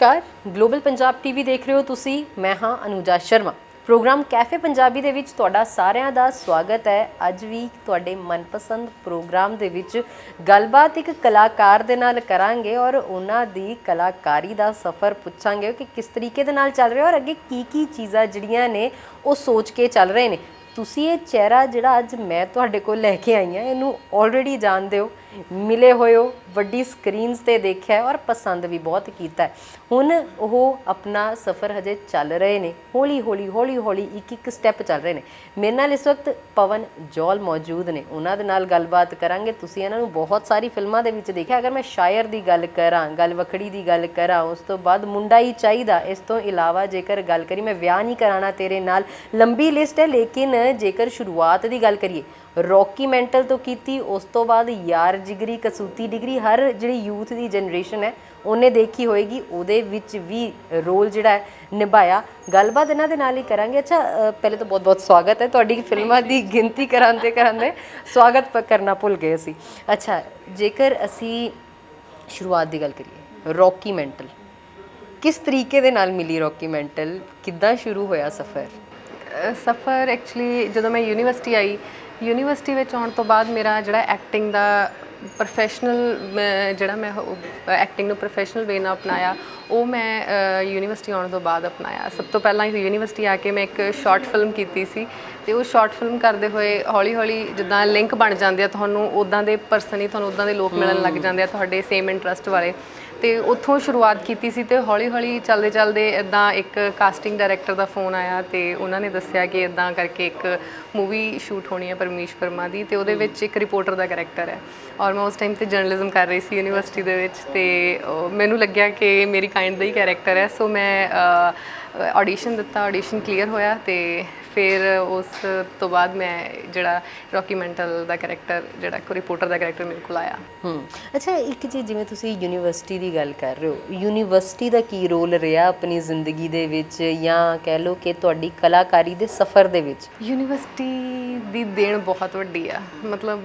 ਨਮਸਕਾਰ। Global Punjab TV ਦੇਖ ਰਹੇ ਹੋ ਤੁਸੀਂ। ਮੈਂ ਹਾਂ ਅਨੂਜਾ ਸ਼ਰਮਾ। ਪ੍ਰੋਗਰਾਮ ਕੈਫੇ ਪੰਜਾਬੀ ਦੇ ਵਿੱਚ ਤੁਹਾਡਾ ਸਾਰਿਆਂ ਦਾ ਸਵਾਗਤ ਹੈ। ਅੱਜ ਵੀ ਤੁਹਾਡੇ ਮਨਪਸੰਦ ਪ੍ਰੋਗਰਾਮ ਦੇ ਵਿੱਚ ਗੱਲਬਾਤ ਇੱਕ ਕਲਾਕਾਰ ਦੇ ਨਾਲ ਕਰਾਂਗੇ ਔਰ ਉਹਨਾਂ ਦੀ ਕਲਾਕਾਰੀ ਦਾ ਸਫ਼ਰ ਪੁੱਛਾਂਗੇ ਕਿ ਕਿਸ ਤਰੀਕੇ ਦੇ ਨਾਲ ਚੱਲ ਰਿਹਾ ਔਰ ਅੱਗੇ ਕੀ ਕੀ ਚੀਜ਼ਾਂ ਜਿਹੜੀਆਂ ਨੇ ਉਹ ਸੋਚ ਕੇ ਚੱਲ ਰਹੇ ਨੇ। ਤੁਸੀਂ ਇਹ ਚਿਹਰਾ ਜਿਹੜਾ ਅੱਜ ਮੈਂ ਤੁਹਾਡੇ ਕੋਲ ਲੈ ਕੇ ਆਈ ਹਾਂ, ਇਹਨੂੰ ਆਲਰੇਡੀ ਜਾਣਦੇ ਹੋ। ਮਿਲੇ ਹੋਏ ਹੋ, ਵੱਡੀ ਸਕਰੀਨਸ ਤੇ ਦੇਖਿਆ ਔਰ ਪਸੰਦ ਵੀ ਬਹੁਤ ਕੀਤਾ ਹੁਣ ਉਹ ਆਪਣਾ ਸਫ਼ਰ ਹਜੇ ਚੱਲ ਰਹੇ ਨੇ। ਹੌਲੀ ਹੌਲੀ ਹੌਲੀ ਹੌਲੀ ਇੱਕ ਇੱਕ ਸਟੈਪ ਚੱਲ ਰਹੇ ਨੇ। ਮੇਰੇ ਨਾਲ ਇਸ ਵਕਤ ਪਵਨ ਜੋਲ ਮੌਜੂਦ ਨੇ। ਉਹਨਾਂ ਦੇ ਨਾਲ ਗੱਲਬਾਤ ਕਰਾਂਗੇ। ਤੁਸੀਂ ਇਹਨਾਂ ਨੂੰ ਬਹੁਤ ਸਾਰੀ ਫਿਲਮਾਂ ਦੇ ਵਿੱਚ ਦੇਖਿਆ। ਅਗਰ ਮੈਂ ਸ਼ਾਇਰ ਦੀ ਗੱਲ ਕਰਾਂ, ਗੱਲ ਵਖੜੀ ਦੀ ਗੱਲ ਕਰਾਂ, ਉਸ ਤੋਂ ਬਾਅਦ ਮੁੰਡਾ ਹੀ ਚਾਹੀਦਾ। ਇਸ ਤੋਂ ਇਲਾਵਾ ਜੇਕਰ ਗੱਲ ਕਰੀ, ਮੈਂ ਵਿਆਹ ਨਹੀਂ ਕਰਾਣਾ ਤੇਰੇ ਨਾਲ। ਲੰਬੀ ਲਿਸਟ ਹੈ, ਲੇਕਿਨ ਜੇਕਰ ਸ਼ੁਰੂਆਤ ਦੀ ਗੱਲ ਕਰੀਏ ਰੌਕੀ ਮੈਂਟਲ ਤੋਂ ਕੀਤੀ, ਉਸ ਤੋਂ ਬਾਅਦ ਯਾਰ ਜਿਗਰੀ ਕਸੂਤੀ ਡਿਗਰੀ, ਹਰ ਜਿਹੜੀ ਯੂਥ ਦੀ ਜਨਰੇਸ਼ਨ ਹੈ, ਉਹਨੇ ਦੇਖੀ ਹੋਏਗੀ, ਉਹਦੇ ਵਿੱਚ ਵੀ ਰੋਲ ਜਿਹੜਾ ਹੈ ਨਿਭਾਇਆ। ਗੱਲਬਾਤ ਇਹਨਾਂ ਦੇ ਨਾਲ ਹੀ ਕਰਾਂਗੇ। ਅੱਛਾ ਪਹਿਲੇ ਤਾਂ ਬਹੁਤ ਬਹੁਤ ਸਵਾਗਤ ਹੈ ਤੁਹਾਡੀ ਫਿਲਮਾਂ ਦੀ ਗਿਣਤੀ ਕਰਾਂਦੇ ਕਰਾਂਦੇ ਸਵਾਗਤ ਪ- ਕਰਨਾ ਭੁੱਲ ਗਏ ਅਸੀਂ। ਅੱਛਾ, ਜੇਕਰ ਅਸੀਂ ਸ਼ੁਰੂਆਤ ਦੀ ਗੱਲ ਕਰੀਏ, ਰੌਕੀ ਮੈਂਟਲ। ਕਿਸ ਤਰੀਕੇ ਦੇ ਨਾਲ ਮਿਲੀ ਰੌਕੀ ਮੈਂਟਲ? ਕਿੱਦਾਂ ਸ਼ੁਰੂ ਹੋਇਆ ਸਫ਼ਰ? ਸਫਰ ਐਕਚੁਅਲੀ ਜਦੋਂ ਮੈਂ ਯੂਨੀਵਰਸਿਟੀ ਆਈ ਯੂਨੀਵਰਸਿਟੀ ਵਿੱਚ ਆਉਣ ਤੋਂ ਬਾਅਦ ਮੇਰਾ ਜਿਹੜਾ ਐਕਟਿੰਗ ਦਾ ਪ੍ਰੋਫੈਸ਼ਨਲ ਜਿਹੜਾ ਮੈਂ ਐਕਟਿੰਗ ਨੂੰ ਪ੍ਰੋਫੈਸ਼ਨਲ ਵੇ ਨਾਲ ਅਪਣਾਇਆ ਉਹ ਮੈਂ ਯੂਨੀਵਰਸਿਟੀ ਆਉਣ ਤੋਂ ਬਾਅਦ ਅਪਣਾਇਆ। ਸਭ ਤੋਂ ਪਹਿਲਾਂ ਯੂਨੀਵਰਸਿਟੀ ਆ ਕੇ ਮੈਂ ਇੱਕ ਸ਼ਾਰਟ ਫਿਲਮ ਕੀਤੀ ਸੀ ਤੇ ਉਹ ਸ਼ਾਰਟ ਫਿਲਮ ਕਰਦੇ ਹੋਏ ਹੌਲੀ ਹੌਲੀ ਜਿੱਦਾਂ ਲਿੰਕ ਬਣ ਜਾਂਦੇ ਆ ਤੁਹਾਨੂੰ ਉਦਾਂ ਦੇ ਪਰਸਨ ਹੀ ਤੁਹਾਨੂੰ ਉਦਾਂ ਦੇ ਲੋਕ ਮਿਲਣ ਲੱਗ ਜਾਂਦੇ ਆ ਤੁਹਾਡੇ ਸੇਮ ਇੰਟਰਸਟ ਵਾਲੇ। ਤੇ ਉੱਥੋਂ ਸ਼ੁਰੂਆਤ ਕੀਤੀ ਸੀ ਤੇ ਹੌਲੀ ਹੌਲੀ ਚੱਲਦੇ ਚੱਲਦੇ ਇਦਾਂ ਇੱਕ ਕਾਸਟਿੰਗ ਡਾਇਰੈਕਟਰ ਦਾ ਫੋਨ ਆਇਆ ਤੇ ਉਹਨਾਂ ਨੇ ਦੱਸਿਆ ਕਿ ਇਦਾਂ ਕਰਕੇ ਇੱਕ ਮੂਵੀ ਸ਼ੂਟ ਹੋਣੀ ਹੈ ਪਰਮੇਸ਼ ਵਰਮਾ ਦੀ ਤੇ ਉਹਦੇ ਵਿੱਚ ਇੱਕ ਰਿਪੋਰਟਰ ਦਾ ਕੈਰੈਕਟਰ ਹੈ। ਔਰ ਮੈਂ ਉਸ ਟਾਈਮ ਤੇ ਜਰਨਲਿਜ਼ਮ ਕਰ ਰਹੀ ਸੀ ਯੂਨੀਵਰਸਿਟੀ ਦੇ ਵਿੱਚ ਤੇ ਮੈਨੂੰ ਲੱਗਿਆ ਕਿ ਮੇਰੀ ਕਾਈਂਡ ਦਾ ਹੀ ਕੈਰੈਕਟਰ ਹੈ। ਸੋ ਮੈਂ ਆਡੀਸ਼ਨ ਦਿੱਤਾ ਆਡੀਸ਼ਨ ਕਲੀਅਰ ਹੋਇਆ ਤੇ ਫਿਰ ਉਸ ਤੋਂ ਬਾਅਦ ਮੈਂ ਜਿਹੜਾ ਰੌਕੀ ਮੈਂਟਲ ਦਾ ਕੈਰੈਕਟਰ ਜਿਹੜਾ ਕੋ ਰਿਪੋਰਟਰ ਦਾ ਕੈਰੈਕਟਰ ਮੇਰੇ ਕੋਲ ਆਇਆ। ਹੂੰ। ਅੱਛਾ ਇੱਕ ਚੀਜ਼ ਜਿਵੇਂ ਤੁਸੀਂ ਯੂਨੀਵਰਸਿਟੀ ਦੀ ਗੱਲ ਕਰ ਰਹੇ ਹੋ ਯੂਨੀਵਰਸਿਟੀ ਦਾ ਕੀ ਰੋਲ ਰਿਹਾ ਆਪਣੀ ਜ਼ਿੰਦਗੀ ਦੇ ਵਿੱਚ ਜਾਂ ਕਹਿ ਲਓ ਕਿ ਤੁਹਾਡੀ ਕਲਾਕਾਰੀ ਦੇ ਸਫ਼ਰ ਦੇ ਵਿੱਚ? ਯੂਨੀਵਰਸਿਟੀ ਦੀ ਦੇਣ ਬਹੁਤ ਵੱਡੀ ਆ। ਮਤਲਬ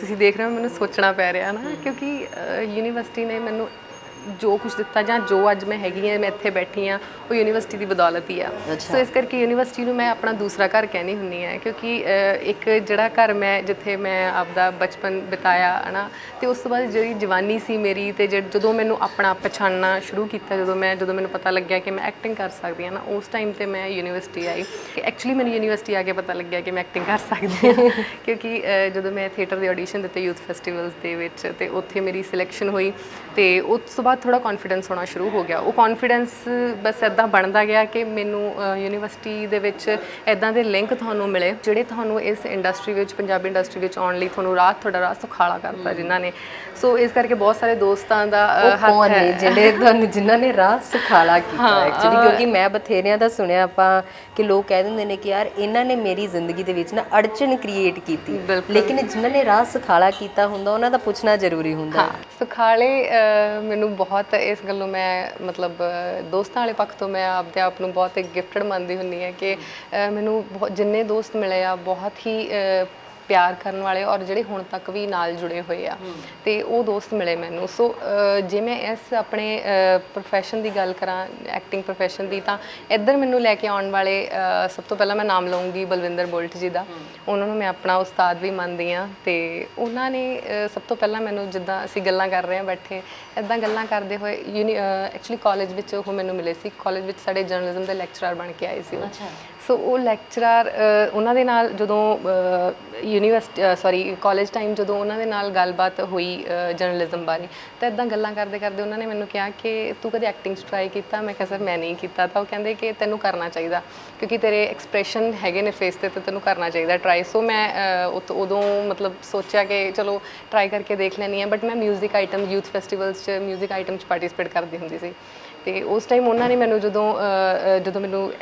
ਤੁਸੀਂ ਦੇਖ ਰਹੇ ਹੋ ਮੈਨੂੰ ਸੋਚਣਾ ਪੈ ਰਿਹਾ ਨਾ ਕਿਉਂਕਿ ਯੂਨੀਵਰਸਿਟੀ ਨੇ ਮੈਨੂੰ ਜੋ ਕੁਝ ਦਿੱਤਾ ਜਾਂ ਜੋ ਅੱਜ ਮੈਂ ਹੈਗੀ ਆ ਮੈਂ ਇੱਥੇ ਬੈਠੀ ਆ ਉਹ ਯੂਨੀਵਰਸਿਟੀ ਦੀ ਬਦੌਲਤ ਹੀ ਆ। ਸੋ ਇਸ ਕਰਕੇ ਯੂਨੀਵਰਸਿਟੀ ਨੂੰ ਮੈਂ ਆਪਣਾ ਦੂਸਰਾ ਘਰ ਕਹਿਣੀ ਹੁੰਨੀ ਆ ਕਿਉਂਕਿ ਇੱਕ ਜਿਹੜਾ ਘਰ ਮੈਂ ਜਿੱਥੇ ਮੈਂ ਆਪਦਾ ਬਚਪਨ ਬਿਤਾਇਆ ਹਨਾ ਤੇ ਉਸ ਤੋਂ ਬਾਅਦ ਜਿਹੜੀ ਜਵਾਨੀ ਸੀ ਮੇਰੀ ਤੇ ਜਦ- ਮੈਨੂੰ ਆਪਣਾ ਆਪ ਪਛਾਣਨਾ ਸ਼ੁਰੂ ਕੀਤਾ ਜਦੋਂ ਮੈਂ ਜਦੋਂ ਮੈਨੂੰ ਪਤਾ ਲੱਗਿਆ ਕਿ ਮੈਂ ਐਕਟਿੰਗ ਕਰ ਸਕਦੀ ਹਾਂ ਨਾ ਉਸ ਟਾਈਮ ਤੇ ਮੈਂ ਯੂਨੀਵਰਸਿਟੀ ਆਈ। ਕਿ ਐਕਚੁਅਲੀ ਮੈਨੂੰ ਯੂਨੀਵਰਸਿਟੀ ਆ ਕੇ ਪਤਾ ਲੱਗਿਆ ਕਿ ਮੈਂ ਐਕਟਿੰਗ ਕਰ ਸਕਦੀ ਹਾਂ ਕਿਉਂਕਿ ਜਦੋਂ ਮੈਂ ਥੀਏਟਰ ਦੇ ਆਡੀਸ਼ਨ ਦਿੱਤੇ ਯੂਥ ਫੈਸਟੀਵਲਸ ਦੇ ਵਿੱਚ ਤੇ ਉੱਥੇ ਮੇਰੀ ਸਿਲੈਕਸ਼ਨ ਹੋਈ ਤੇ ਉਸ ਤੋਂ ਬਾਅਦ ਥੋੜਾ ਕੌਨਫੀਡੈਂਸ ਹੋਣਾ ਸ਼ੁਰੂ ਹੋ ਗਿਆ। ਉਹ ਕੌਨਫੀਡੈਂਸ ਬਸ ਇਦਾਂ ਬਣਦਾ ਗਿਆ ਕਿ ਮੈਨੂੰ ਯੂਨੀਵਰਸਿਟੀ ਦੇ ਵਿੱਚ ਇਦਾਂ ਦੇ ਲਿੰਕ ਤੁਹਾਨੂੰ ਮਿਲੇ ਜਿਹੜੇ ਤੁਹਾਨੂੰ ਇਸ ਇੰਡਸਟਰੀ ਵਿੱਚ ਪੰਜਾਬੀ ਇੰਡਸਟਰੀ ਵਿੱਚ ਆਉਣ ਲਈ ਤੁਹਾਨੂੰ ਰਾਹ ਤੁਹਾਡਾ ਰਾਹ ਸੁਖਾਲਾ ਕਰਤਾ ਜਿਨ੍ਹਾਂ ਨੇ। ਸੋ ਇਸ ਕਰਕੇ ਬਹੁਤ ਸਾਰੇ ਦੋਸਤਾਂ ਦਾ ਹੱਥ ਹੈ। ਜਿਹੜੇ ਤੁਹਾਨੂੰ ਜਿਨ੍ਹਾਂ ਨੇ ਰਾਹ ਸੁਖਾਲਾ ਕੀਤਾ ਐਕਚੁਅਲੀ ਕਿਉਂਕਿ ਮੈਂ ਬਥੇਰਿਆਂ ਦਾ ਸੁਣਿਆ ਆਪਾਂ ਕਿ ਲੋਕ ਕਹਿ ਦਿੰਦੇ ਨੇ ਕਿ ਯਾਰ ਇਹਨਾਂ ਨੇ ਮੇਰੀ ਜ਼ਿੰਦਗੀ ਦੇ ਵਿੱਚ ਨਾ ਅੜਚਨ ਕ੍ਰੀਏਟ ਕੀਤੀ। ਲੇਕਿਨ ਜਿਨ੍ਹਾਂ ਨੇ ਰਾਹ ਸੁਖਾਲਾ ਕੀਤਾ ਹੁੰਦਾ ਉਹਨਾਂ ਦਾ ਪੁੱਛਣਾ ਜ਼ਰੂਰੀ ਹੁੰਦਾ। ਸੁਖਾਲੇ ਮੈਨੂੰ ਬਹੁਤ ਇਸ ਗੱਲੋਂ ਮੈਂ ਮਤਲਬ ਦੋਸਤਾਂ ਵਾਲੇ ਪੱਖ ਤੋਂ ਮੈਂ ਆਪਦੇ ਆਪ ਨੂੰ ਬਹੁਤ ਗਿਫਟਡ ਮੰਨਦੀ ਹੁੰਨੀ ਹਾਂ ਕਿ ਮੈਨੂੰ ਬਹੁਤ- ਜਿੰਨੇ ਦੋਸਤ ਮਿਲੇ ਆ ਬਹੁਤ ਹੀ ਅਹ, ਪਿਆਰ ਕਰਨ ਵਾਲੇ ਔਰ ਜਿਹੜੇ ਹੁਣ ਤੱਕ ਵੀ ਨਾਲ ਜੁੜੇ ਹੋਏ ਆ। ਤੇ ਉਹ ਦੋਸਤ ਮਿਲੇ ਮੈਨੂੰ। ਸੋ ਜੇ ਮੈਂ ਇਸ ਆਪਣੇ ਪ੍ਰੋਫੈਸ਼ਨ ਦੀ ਗੱਲ ਕਰਾਂ ਐਕਟਿੰਗ ਪ੍ਰੋਫੈਸ਼ਨ ਦੀ ਤਾਂ ਇੱਧਰ ਮੈਨੂੰ ਲੈ ਕੇ ਆਉਣ ਵਾਲੇ ਸਭ ਤੋਂ ਪਹਿਲਾਂ ਮੈਂ ਨਾਮ ਲਵਾਂਗੀ ਬਲਵਿੰਦਰ ਬੁਲਟ ਜੀ ਦਾ। ਉਹਨਾਂ ਨੂੰ ਮੈਂ ਆਪਣਾ ਉਸਤਾਦ ਵੀ ਮੰਨਦੀ ਆ ਤੇ ਉਹਨਾਂ ਨੇ ਸਭ ਤੋਂ ਪਹਿਲਾਂ ਮੈਨੂੰ ਜਿੱਦਾਂ ਅਸੀਂ ਗੱਲਾਂ ਕਰ ਰਹੇ ਹਾਂ ਬੈਠੇ ਇਦਾਂ ਗੱਲਾਂ ਕਰਦੇ ਹੋਏ ਐਕਚੁਅਲੀ ਕਾਲਜ ਵਿੱਚ ਉਹ ਮੈਨੂੰ ਮਿਲੇ ਸੀ। ਕਾਲਜ ਵਿੱਚ ਸਾਡੇ ਜਰਨਲਿਜ਼ਮ ਦੇ ਲੈਕਚਰਰ ਬਣ ਕੇ ਆਏ ਸੀ ਉਹ। ਸੋ ਉਹ ਲੈਕਚਰਰ ਉਹਨਾਂ ਦੇ ਨਾਲ ਜਦੋਂ ਯੂਨੀਵਰਸਿਟੀ ਸੌਰੀ ਕਾਲਜ ਟਾਈਮ ਜਦੋਂ ਉਹਨਾਂ ਦੇ ਨਾਲ ਗੱਲਬਾਤ ਹੋਈ ਜਰਨਲਿਜ਼ਮ ਬਾਰੇ ਤਾਂ ਇਦਾਂ ਗੱਲਾਂ ਕਰਦੇ ਕਰਦੇ ਉਹਨਾਂ ਨੇ ਮੈਨੂੰ ਕਿਹਾ ਕਿ ਤੂੰ ਕਦੇ ਐਕਟਿੰਗ 'ਚ ਟਰਾਈ ਕੀਤਾ ਮੈਂ ਕਿਹਾ ਸਰ ਮੈਂ ਨਹੀਂ ਕੀਤਾ ਤਾਂ ਉਹ ਕਹਿੰਦੇ ਕਿ ਤੈਨੂੰ ਕਰਨਾ ਚਾਹੀਦਾ ਕਿਉਂਕਿ ਤੇਰੇ ਐਕਸਪ੍ਰੈਸ਼ਨ ਹੈਗੇ ਨੇ ਫੇਸ ਤੇ ਤੇ ਤੈਨੂੰ ਕਰਨਾ ਚਾਹੀਦਾ ਟਰਾਈ ਸੋ ਮੈਂ ਅਹ, ਉਤ- ਉਦੋਂ ਮਤਲਬ ਸੋਚਿਆ ਕਿ ਚਲੋ ਟਰਾਈ ਕਰਕੇ ਦੇਖ ਲੈਣੀ ਹੈ ਬਟ ਮੈਂ 뮤직 ਆਈਟਮ ਯੂਥ ਫੈਸਟੀਵਲਸ 'ਚ 뮤직 ਆਈਟਮ 'ਚ ਪਾਰਟਿਸਿਪੇਟ ਕਰਦੀ ਹੁੰਦੀ ਸੀ ਤੇ ਉਸ ਟਾਈਮ ਉਹਨਾਂ ਨੇ ਮੈਨੂੰ ਜਦੋਂ ਜਦੋਂ ਮੈਨੂੰ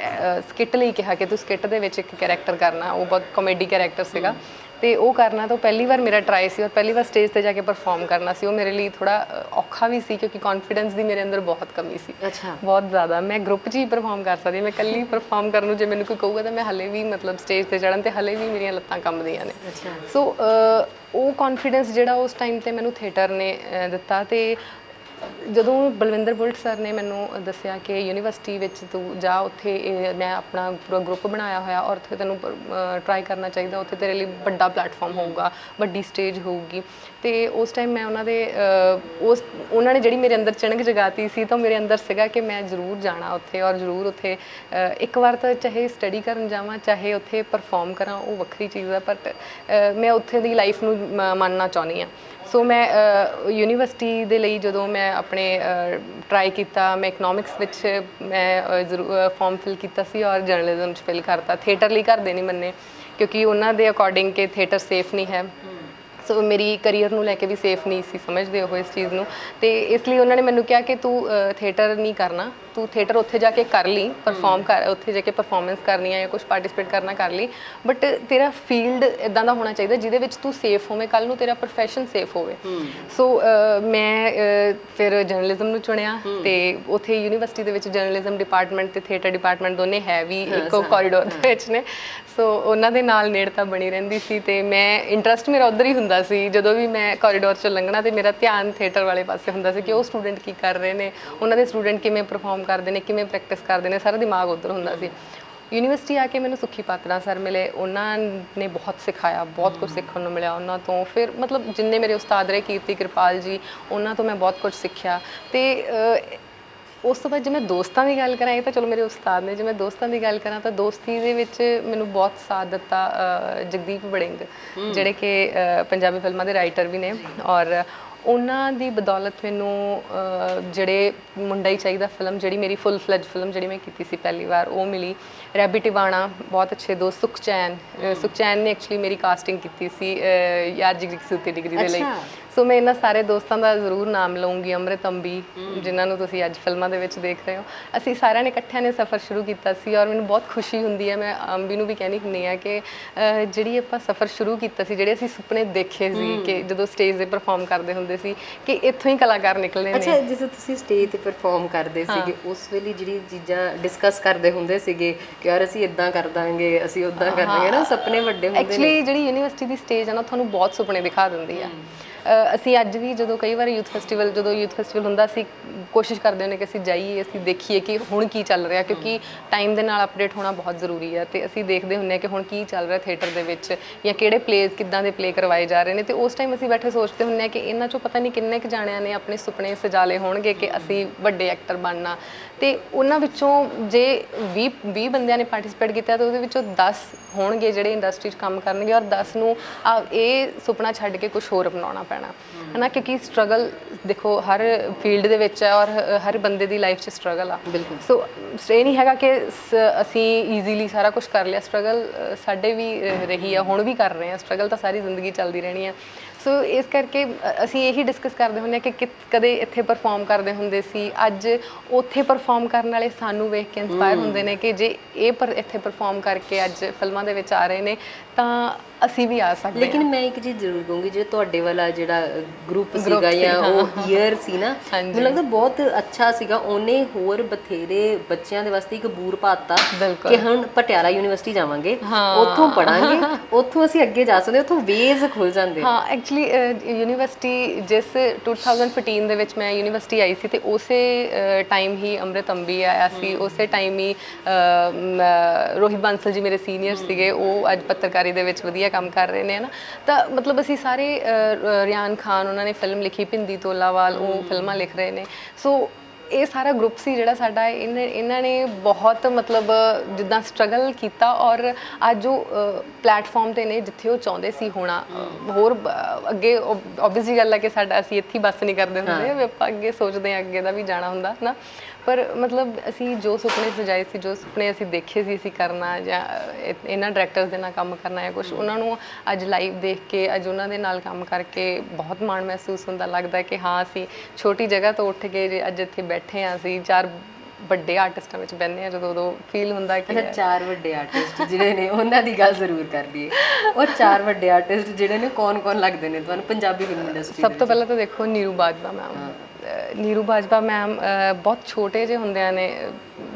ਸਕਿੱਟ ਲਈ ਕਿਹਾ ਕਿ ਤੂੰ ਸਕਿੱਟ ਦੇ ਵਿੱਚ ਇੱਕ ਕੈਰੈਕਟਰ ਕਰਨਾ ਉਹ ਬਹੁਤ ਕਾਮੇਡੀ ਕੈਰੈਕਟਰ ਸੀਗਾ। ਤੇ ਉਹ ਕਰਨਾ ਤਾਂ ਪਹਿਲੀ ਵਾਰ ਮੇਰਾ ਟਰਾਈ ਸੀ ਔਰ ਪਹਿਲੀ ਵਾਰ ਸਟੇਜ ਤੇ ਜਾ ਕੇ ਪਰਫਾਰਮ ਕਰਨਾ ਸੀ। ਉਹ ਮੇਰੇ ਲਈ ਥੋੜਾ ਔਖਾ ਵੀ ਸੀ ਕਿਉਂਕਿ ਕੌਨਫੀਡੈਂਸ ਦੀ ਮੇਰੇ ਅੰਦਰ ਬਹੁਤ ਕਮੀ ਸੀ। ਅੱਛਾ। ਬਹੁਤ ਜ਼ਿਆਦਾ। ਮੈਂ ਗਰੁੱਪ 'ਚ ਹੀ ਪਰਫਾਰਮ ਕਰ ਸਕਦੀ। ਮੈਂ ਇਕੱਲੀ ਪਰਫਾਰਮ ਕਰਨ ਨੂੰ ਜੇ ਮੈਨੂੰ ਕੋਈ ਕਹੂਗਾ ਤਾਂ ਮੈਂ ਹਲੇ ਵੀ ਮਤਲਬ ਸਟੇਜ ਤੇ ਚੜਨ ਤੇ ਹਲੇ ਵੀ ਮੇਰੀਆਂ ਲੱਤਾਂ ਕੰਬਦੀਆਂ ਨੇ। ਅੱਛਾ। ਸੋ ਉਹ ਕੌਨਫੀਡੈਂਸ ਜਿਹੜਾ ਉਸ ਟਾਈਮ ਤੇ ਮੈਨੂੰ ਥੀਏਟਰ ਨੇ ਦਿੱਤਾ ਤੇ ਜਦੋਂ ਬਲਵਿੰਦਰ ਬੁਲਟ ਸਰ ਨੇ ਮੈਨੂੰ ਦੱਸਿਆ ਕਿ ਯੂਨੀਵਰਸਿਟੀ ਵਿੱਚ ਤੂੰ ਜਾ, ਉੱਥੇ ਇਹ ਮੈਂ ਆਪਣਾ ਪੂਰਾ ਗਰੁੱਪ ਬਣਾਇਆ ਹੋਇਆ ਔਰ ਉੱਥੇ ਤੈਨੂੰ ਟਰਾਈ ਕਰਨਾ ਚਾਹੀਦਾ, ਉੱਥੇ ਤੇਰੇ ਲਈ ਵੱਡਾ ਪਲੇਟਫਾਰਮ ਹੋਊਗਾ, ਵੱਡੀ ਸਟੇਜ ਹੋਊਗੀ। ਤੇ ਉਸ ਟਾਈਮ ਮੈਂ ਉਹਨਾਂ ਦੇ ਅ, ਉਸ ਉਹਨਾਂ ਨੇ ਜਿਹੜੀ ਮੇਰੇ ਅੰਦਰ ਚਿਣਕ ਜਗਾਤੀ ਸੀ ਤਾਂ ਮੇਰੇ ਅੰਦਰ ਸੀਗਾ ਕਿ ਮੈਂ ਜ਼ਰੂਰ ਜਾਣਾ ਉੱਥੇ ਔਰ ਜ਼ਰੂਰ ਉੱਥੇ ਅ, ਇੱਕ ਵਾਰ ਤਾਂ ਚਾਹੇ ਸਟੱਡੀ ਕਰਨ ਜਾਵਾਂ ਚਾਹੇ ਉੱਥੇ ਪਰਫਾਰਮ ਕਰਾਂ ਉਹ ਵੱਖਰੀ ਚੀਜ਼ ਹੈ ਬਟ ਮੈਂ ਉੱਥੇ ਦੀ ਲਾਈਫ ਨੂੰ ਮ- ਮੰਨਣਾ ਚਾਹੁੰਦੀ ਹਾਂ। ਸੋ ਮੈਂ ਯੂਨੀਵਰਸਿਟੀ ਦੇ ਲਈ ਜਦੋਂ ਮੈਂ ਆਪਣੇ ਟਰਾਈ ਕੀਤਾ ਮੈਂ ਇਕਨੋਮਿਕਸ ਵਿੱਚ ਮੈਂ ਅ, ਜ਼ਰੂਰ ਫਾਰਮ ਫਿਲ ਕੀਤਾ ਸੀ ਔਰ ਜਰਨਲਿਜ਼ਮ ਚ ਫਿਲ ਕਰਤਾ। ਥੀਏਟਰ ਲਈ ਕਰਦੇ ਨਹੀਂ ਮੰਨੇ ਕਿਉਂਕਿ ਉਹਨਾਂ ਦੇ ਅਕੋਰਡਿੰਗ ਕਿ ਥੀਏਟਰ ਸੇਫ ਨਹੀਂ ਹੈ। ਸੋ ਮੇਰੀ ਕੈਰੀਅਰ ਨੂੰ ਲੈ ਕੇ ਵੀ ਸੇਫ ਨਹੀਂ ਸੀ ਸਮਝਦੇ ਉਹ ਇਸ ਚੀਜ਼ ਨੂੰ। ਤੇ ਇਸ ਲਈ ਉਹਨਾਂ ਨੇ ਮੈਨੂੰ ਕਿਹਾ ਕਿ ਤੂੰ ਥੀਏਟਰ ਨਹੀਂ ਕਰਨਾ। ਤੂੰ ਥੀਏਟਰ ਉੱਥੇ ਜਾ ਕੇ ਕਰ ਲਈ ਪਰਫਾਰਮ ਕਰ ਉੱਥੇ ਜਾ ਕੇ ਪਰਫਾਰਮੈਂਸ ਕਰਨੀ ਹੈ ਜਾਂ ਕੁਝ ਪਾਰਟਿਸਿਪੇਟ ਕਰਨਾ ਕਰ ਲਈ ਬਟ ਤੇਰਾ ਫੀਲਡ ਇਦਾਂ ਦਾ ਹੋਣਾ ਚਾਹੀਦਾ ਜਿਹਦੇ ਵਿੱਚ ਤੂੰ ਸੇਫ ਹੋਵੇਂ ਕੱਲ ਨੂੰ ਤੇਰਾ profession ਸੇਫ ਹੋਵੇ। ਸੋ ਮੈਂ ਫਿਰ ਜਰਨਲਿਜ਼ਮ ਨੂੰ ਚੁਣਿਆ ਤੇ ਉੱਥੇ ਯੂਨੀਵਰਸਿਟੀ ਦੇ ਵਿੱਚ ਜਰਨਲਿਜ਼ਮ ਡਿਪਾਰਟਮੈਂਟ ਤੇ ਥੀਏਟਰ ਡਿਪਾਰਟਮੈਂਟ ਦੋਨੇ ਹੈ ਵੀ ਇੱਕੋ ਕੋਰੀਡੋਰ ਦੇ ਵਿੱਚ ਨੇ। ਸੋ ਉਹਨਾਂ ਦੇ ਨਾਲ ਨੇੜਤਾ ਬਣੀ ਰਹਿੰਦੀ ਸੀ ਤੇ ਮੈਂ ਇੰਟਰਸਟ ਮੇਰਾ ਉਧਰ ਹੀ ਹੁੰਦਾ ਸੀ। ਜਦੋਂ ਵੀ ਮੈਂ ਕੋਰੀਡੋਰ 'ਚ ਲੰਘਣਾ ਤੇ ਮੇਰਾ ਧਿਆਨ ਥੀਏਟਰ ਵਾਲੇ ਪਾਸੇ ਹੁੰਦਾ ਸੀ ਕਿ ਉਹ ਸਟੂਡੈਂਟ ਕੀ ਕਰ ਰਹੇ ਨੇ ਉਹਨਾਂ ਦੇ ਸਟੂਡੈਂਟ ਕਿਵੇਂ ਪਰਫਾਰਮ ਕਰਦੇ ਨੇ ਕਿਵੇਂ ਪ੍ਰੈਕਟਿਸ ਕਰਦੇ ਨੇ ਸਾਰਾ ਦਿਮਾਗ ਉਧਰ ਹੁੰਦਾ ਸੀ। ਯੂਨੀਵਰਸਿਟੀ ਆ ਕੇ ਮੈਨੂੰ ਸੁਖੀ ਪਾਤਰਾ ਸਰ ਮਿਲੇ ਉਹਨਾਂ ਨੇ ਬਹੁਤ ਸਿਖਾਇਆ ਬਹੁਤ ਕੁਝ ਸਿੱਖਣ ਨੂੰ ਮਿਲਿਆ ਉਹਨਾਂ ਤੋਂ। ਫਿਰ ਮਤਲਬ ਜਿੰਨੇ ਮੇਰੇ ਉਸਤਾਦ ਰਹੇ ਕੀਰਤੀ ਕਿਰਪਾਲ ਜੀ ਉਹਨਾਂ ਤੋਂ ਮੈਂ ਬਹੁਤ ਕੁਝ ਸਿੱਖਿਆ। ਤੇ ਉਸ ਤੋਂ ਬਾਅਦ ਜੇ ਮੈਂ ਦੋਸਤਾਂ ਦੀ ਗੱਲ ਕਰਾਂ ਇਹ ਤਾਂ ਚਲੋ ਮੇਰੇ ਉਸਤਾਦ ਨੇ ਜੇ ਮੈਂ ਦੋਸਤਾਂ ਦੀ ਗੱਲ ਕਰਾਂ ਤਾਂ ਦੋਸਤੀ ਦੇ ਵਿੱਚ ਮੈਨੂੰ ਬਹੁਤ ਸਾਥ ਦਿੱਤਾ ਅ, ਜਗਦੀਪ ਬੜਿੰਗ ਜਿਹੜੇ ਕਿ ਅ, ਪੰਜਾਬੀ ਫਿਲਮਾਂ ਦੇ ਰਾਈਟਰ ਵੀ ਨੇ। ਔਰ ਉਹਨਾਂ ਦੀ ਬਦੌਲਤ ਮੈਨੂੰ ਜਿਹੜੇ ਮੁੰਡਾ ਹੀ ਚਾਹੀਦਾ ਫਿਲਮ ਜਿਹੜੀ ਮੇਰੀ ਫੁੱਲ ਫਲੈਜ ਫਿਲਮ ਜਿਹੜੀ ਮੈਂ ਕੀਤੀ ਸੀ ਪਹਿਲੀ ਵਾਰ ਉਹ ਮਿਲੀ। ਰੈਬੀ ਟਿਵਾਣਾ ਬਹੁਤ ਅੱਛੇ ਦੋਸਤ ਸੁਖਚੈਨ। ਸੁਖਚੈਨ ਨੇ ਐਕਚੁਅਲੀ ਮੇਰੀ ਕਾਸਟਿੰਗ ਕੀਤੀ ਸੀ ਯਾਰ ਜਿਗਰੀ ਸੁਤੀ ਡਿਗਰੀ ਦੇ ਲਈ। ਸੋ ਮੈਂ ਇਹਨਾਂ ਸਾਰੇ ਦੋਸਤਾਂ ਦਾ ਜ਼ਰੂਰ ਨਾਮ ਲਵਾਂਗੀ ਅੰਮ੍ਰਿਤ ਅੰਬੀ ਜਿਨ੍ਹਾਂ ਨੂੰ ਤੁਸੀਂ ਅੱਜ ਫਿਲਮਾਂ ਦੇ ਵਿੱਚ ਦੇਖ ਰਹੇ ਹੋ। ਅਸੀਂ ਸਾਰਿਆਂ ਨੇ ਇਕੱਠਿਆਂ ਨੇ ਸਫ਼ਰ ਸ਼ੁਰੂ ਕੀਤਾ ਸੀ ਔਰ ਮੈਨੂੰ ਬਹੁਤ ਖੁਸ਼ੀ ਹੁੰਦੀ ਹੈ ਮੈਂ ਅੰਬੀ ਨੂੰ ਵੀ ਕਹਿਣੀ ਹੁੰਦੀ ਆ ਕਿ ਜਿਹੜੀ ਆਪਾਂ ਸਫ਼ਰ ਸ਼ੁਰੂ ਕੀਤਾ ਸੀ ਜਿਹੜੇ ਅਸੀਂ ਸੁਪਨੇ ਦੇਖੇ ਸੀ ਕਿ ਜਦੋਂ ਸਟੇਜ ਤੇ ਪਰਫਾਰਮ ਕਰਦੇ ਹੁੰਦੇ ਸੀ ਕਿ ਇੱਥੋਂ ਹੀ ਕਲਾਕਾਰ ਨਿਕਲਣੇ ਨੇ। ਅੱਛਾ ਜਿਵੇਂ ਤੁਸੀਂ ਸਟੇਜ ਤੇ ਪਰਫਾਰਮ ਕਰਦੇ ਸੀਗੇ ਉਸ ਵੇਲੇ ਜਿਹੜੀ ਚੀਜ਼ਾਂ ਡਿਸਕਸ ਕਰਦੇ ਹੁੰਦੇ ਸੀਗੇ ਕਿ ਯਾਰ ਅਸੀਂ ਇਦਾਂ ਕਰ ਦਾਂਗੇ ਅਸੀਂ ਉਦਾਂ ਕਰ ਦਾਂਗੇ ਨਾ? ਸੁਪਨੇ ਵੱਡੇ ਹੁੰਦੇ ਨੇ। ਐਕਚੁਅਲੀ ਜਿਹੜੀ ਯੂਨੀਵਰਸਿਟੀ ਦੀ ਸਟੇਜ ਹੈ ਨਾ ਤੁਹਾਨੂੰ ਬਹੁਤ ਸੁਪਨੇ ਦਿਖਾ ਦਿੰਦੀ ਆ। ਅਸੀਂ ਅੱਜ ਵੀ ਜਦੋਂ ਕਈ ਵਾਰ ਯੂਥ ਫੈਸਟੀਵਲ, ਜਦੋਂ ਯੂਥ ਫੈਸਟੀਵਲ ਹੁੰਦਾ, ਅਸੀਂ ਕੋਸ਼ਿਸ਼ ਕਰਦੇ ਹੁੰਦੇ ਕਿ ਅਸੀਂ ਜਾਈਏ, ਅਸੀਂ ਦੇਖੀਏ ਕਿ ਹੁਣ ਕੀ ਚੱਲ ਰਿਹਾ, ਕਿਉਂਕਿ ਟਾਈਮ ਦੇ ਨਾਲ ਅਪਡੇਟ ਹੋਣਾ ਬਹੁਤ ਜ਼ਰੂਰੀ ਹੈ ਤੇ ਅਸੀਂ ਦੇਖਦੇ ਹੁੰਦੇ ਹਾਂ ਕਿ ਹੁਣ ਕੀ ਚੱਲ ਰਿਹਾ ਥੀਏਟਰ ਦੇ ਵਿੱਚ ਜਾਂ ਕਿਹੜੇ ਪਲੇਸ ਕਿੱਦਾਂ ਦੇ ਪਲੇ ਕਰਵਾਏ ਜਾ ਰਹੇ ਨੇ ਤੇ ਉਸ ਟਾਈਮ ਅਸੀਂ ਬੈਠੇ ਸੋਚਦੇ ਹੁੰਦੇ ਹਾਂ ਕਿ ਇਹਨਾਂ ਚੋਂ ਪਤਾ ਨਹੀਂ ਕਿੰਨੇ ਕੁ ਜਾਣਿਆਂ ਨੇ ਆਪਣੇ ਸੁਪਨੇ ਸਜਾਲੇ ਹੋਣਗੇ ਕਿ ਅਸੀਂ ਵੱਡੇ ਐਕਟਰ ਬਣਨਾ। ਤੇ ਉਹਨਾਂ ਵਿੱਚੋਂ ਜੇ 20 20 ਬੰਦਿਆਂ ਨੇ ਪਾਰਟਿਸਿਪੇਟ ਕੀਤਾ ਤਾਂ ਉਹਦੇ ਵਿੱਚੋਂ 10 ਹੋਣਗੇ ਜਿਹੜੇ ਇੰਡਸਟਰੀ 'ਚ ਕੰਮ ਕਰਨਗੇ ਔਰ 10 ਨੂੰ ਆ, ਇਹ ਸੁਪਨਾ ਛੱਡ ਕੇ ਕੁਝ ਹੋਰ ਅਪਣਾਉਣਾ ਪੈਣਾ। ਹਨਾ ਕਿਉਂਕਿ ਸਟਰਗਲ ਦੇਖੋ ਹਰ ਫੀਲਡ ਦੇ ਵਿੱਚ ਹੈ ਔਰ ਹਰ ਬੰਦੇ ਦੀ ਲਾਈਫ 'ਚ ਸਟਰਗਲ ਆ। ਬਿਲਕੁਲ। ਸੋ ਇਹ ਨਹੀਂ ਹੈਗਾ ਕਿ ਅਸੀਂ ਈਜ਼ੀਲੀ ਸਾਰਾ ਕੁਝ ਕਰ ਲਿਆ। ਸਟਰਗਲ ਸਾਡੇ ਵੀ ਰਹੀ ਆ ਹੁਣ ਵੀ ਕਰ ਰਹੇ ਆ। ਸਟਰਗਲ ਤਾਂ ਸਾਰੀ ਜ਼ਿੰਦਗੀ ਚੱਲਦੀ ਰਹਿਣੀ ਆ। ਸੋ ਇਸ ਕਰਕੇ ਅਸੀਂ ਇਹੀ ਡਿਸਕਸ ਕਰਦੇ ਹੁੰਦੇ ਆ ਕਿ ਕਦੇ ਇੱਥੇ ਪਰਫਾਰਮ ਕਰਦੇ ਹੁੰਦੇ ਸੀ। ਅੱਜ ਉੱਥੇ ਪਰਫਾਰਮ ਕਰਨ ਵਾਲੇ ਸਾਨੂੰ ਵੇਖ ਕੇ ਇਨਸਪਾਇਰ ਹੁੰਦੇ ਨੇ ਕਿ ਜੇ ਇਹ ਪਰ ਇੱਥੇ ਪਰਫਾਰਮ ਕਰਕੇ ਅੱਜ ਫਿਲਮਾਂ ਦੇ ਵਿੱਚ ਆ ਰਹੇ ਨੇ ਤਾਂ ਅਸੀਂ ਵੀ ਆ ਸਕਦੇ ਲੇਕਿਨ ਮੈਂ ਇੱਕ ਚੀਜ਼ ਜ਼ਰੂਰ ਕਹੂੰਗੀ ਜੇ ਤੁਹਾਡੇ ਵਾਲਾ ਜਿਹੜਾ ਗਰੁੱਪ ਸੀਗਾ ਜਾਂ ਉਹ ਈਅਰ ਸੀ ਨਾ ਮੈਨੂੰ ਲੱਗਦਾ ਬਹੁਤ ਅੱਛਾ ਸੀਗਾ। ਉਹਨੇ ਹੋਰ ਬਥੇਰੇ ਬੱਚਿਆਂ ਦੇ ਵਾਸਤੇ ਇੱਕ ਬੂਰ ਪਾਤਾ। ਕਿ ਹੁਣ ਪਟਿਆਲਾ ਯੂਨੀਵਰਸਿਟੀ ਜਾਵਾਂਗੇ ਉੱਥੋਂ ਪੜਾਂਗੇ ਉੱਥੋਂ ਅਸੀਂ ਅੱਗੇ ਜਾ ਸਕਦੇ ਉੱਥੋਂ ਵੇਜ਼ ਖੁੱਲ ਜਾਂਦੇ। ਹਾਂ ਐਕਚੁਅਲੀ ਯੂਨੀਵਰਸਿਟੀ ਜਿਸ 2015 ਦੇ ਵਿੱਚ ਮੈਂ ਯੂਨੀਵਰਸਿਟੀ ਆਈ ਸੀ ਤੇ ਉਸੇ ਟਾਈਮ ਹੀ ਅੰਮ੍ਰਿਤ ਅੰਬੀ ਆਇਆ ਸੀ। ਉਸੇ ਟਾਈਮ ਹੀ ਰੋਹਿਤ ਬਾਂਸਲ ਜੀ ਮੇਰੇ ਸੀਨੀਅਰ ਸੀਗੇ। ਉਹ ਅੱਜ ਪੱਤਰਕਾਰੀ ਦੇ ਵਿੱਚ ਵਧੀਆ ਕੰਮ ਕਰ ਰਹੇ ਨੇ ਹਨਾ? ਤਾਂ ਮਤਲਬ ਅਸੀਂ ਸਾਰੇ ਅ, ਰਿਆਨ ਖਾਨ ਉਹਨਾਂ ਨੇ ਫਿਲਮ ਲਿਖੀ ਪਿੰਦੀ ਤੋਲਾਵਾਲ ਉਹ ਫਿਲਮਾਂ ਲਿਖ ਰਹੇ ਨੇ। ਸੋ ਇਹ ਸਾਰਾ ਗਰੁੱਪ ਸੀ ਜਿਹੜਾ ਸਾਡਾ ਇਹਨੇ ਇਹਨਾਂ ਨੇ ਬਹੁਤ ਮਤਲਬ ਜਿੱਦਾਂ ਸਟਰਗਲ ਕੀਤਾ ਔਰ ਅੱਜ ਉਹ ਪਲੇਟਫਾਰਮ ਤੇ ਨੇ ਜਿੱਥੇ ਉਹ ਚਾਹੁੰਦੇ ਸੀ ਹੋਣਾ। ਅ, ਹੋਰ ਬ- ਅੱਗੇ ਆਬਵੀਅਸਲੀ ਗੱਲ ਹੈ ਕਿ ਸਾਡਾ ਅਸੀਂ ਇੱਥੇ ਹੀ ਬਸ ਨਹੀਂ ਕਰਦੇ ਹੁੰਦੇ ਵੀ ਆਪਾਂ ਅੱਗੇ ਸੋਚਦੇ ਹਾਂ ਅੱਗੇ ਦਾ ਵੀ ਜਾਣਾ ਹੁੰਦਾ ਨਾ ਪਰ ਮਤਲਬ ਅਸੀਂ ਜੋ ਸੁਪਨੇ ਸਜਾਏ ਸੀ ਜੋ ਸੁਪਨੇ ਅਸੀਂ ਦੇਖੇ ਸੀ ਅਸੀਂ ਕਰਨਾ ਜਾਂ ਇਹਨਾਂ ਡਾਇਰੈਕਟਰਸ ਦੇ ਨਾਲ ਕੰਮ ਕਰਨਾ ਹੈ ਕੁਝ ਉਹਨਾਂ ਨੂੰ ਅੱਜ ਲਾਈਵ ਦੇਖ ਕੇ ਅੱਜ ਉਹਨਾਂ ਦੇ ਨਾਲ ਕੰਮ ਕਰਕੇ ਬਹੁਤ ਮਾਣ ਮਹਿਸੂਸ ਹੁੰਦਾ ਲੱਗਦਾ ਹੈ ਕਿ ਹਾਂ ਅਸੀਂ ਛੋਟੀ ਜਗ੍ਹਾ ਤੋਂ ਉੱਠ ਕੇ ਜੇ ਅੱਜ ਇੱਥੇ ਬੈਠੇ ਹਾਂ ਅਸੀਂ ਚਾਰ ਵੱਡੇ ਆਰਟਿਸਟਾਂ ਵਿੱਚ ਬੈਠੇ ਹਾਂ ਜਦੋਂ ਉਦੋਂ ਫੀਲ ਹੁੰਦਾ ਕਿ ਅੱਛਾ ਚਾਰ ਵੱਡੇ ਆਰਟਿਸਟ ਜਿਹੜੇ ਨੇ ਉਹਨਾਂ ਦੀ ਗੱਲ ਜ਼ਰੂਰ ਕਰ ਲਈਏ। ਉਹ ਚਾਰ ਵੱਡੇ ਆਰਟਿਸਟ ਜਿਹੜੇ ਨੇ ਕੌਣ-ਕੌਣ ਲੱਗਦੇ ਨੇ? ਤੁਹਾਨੂੰ ਪੰਜਾਬੀ ਫਿਲਮ ਇੰਡਸਟਰੀ ਸਭ ਤੋਂ ਪਹਿਲਾਂ ਤਾਂ ਦੇਖੋ ਨੀਰੂ ਬਾਜਵਾ ਮੈਮ। ਨੀਰੂ ਬਾਜਵਾ ਮੈਮ ਬਹੁਤ ਛੋਟੇ ਜਿਹੇ ਹੁੰਦਿਆਂ ਨੇ,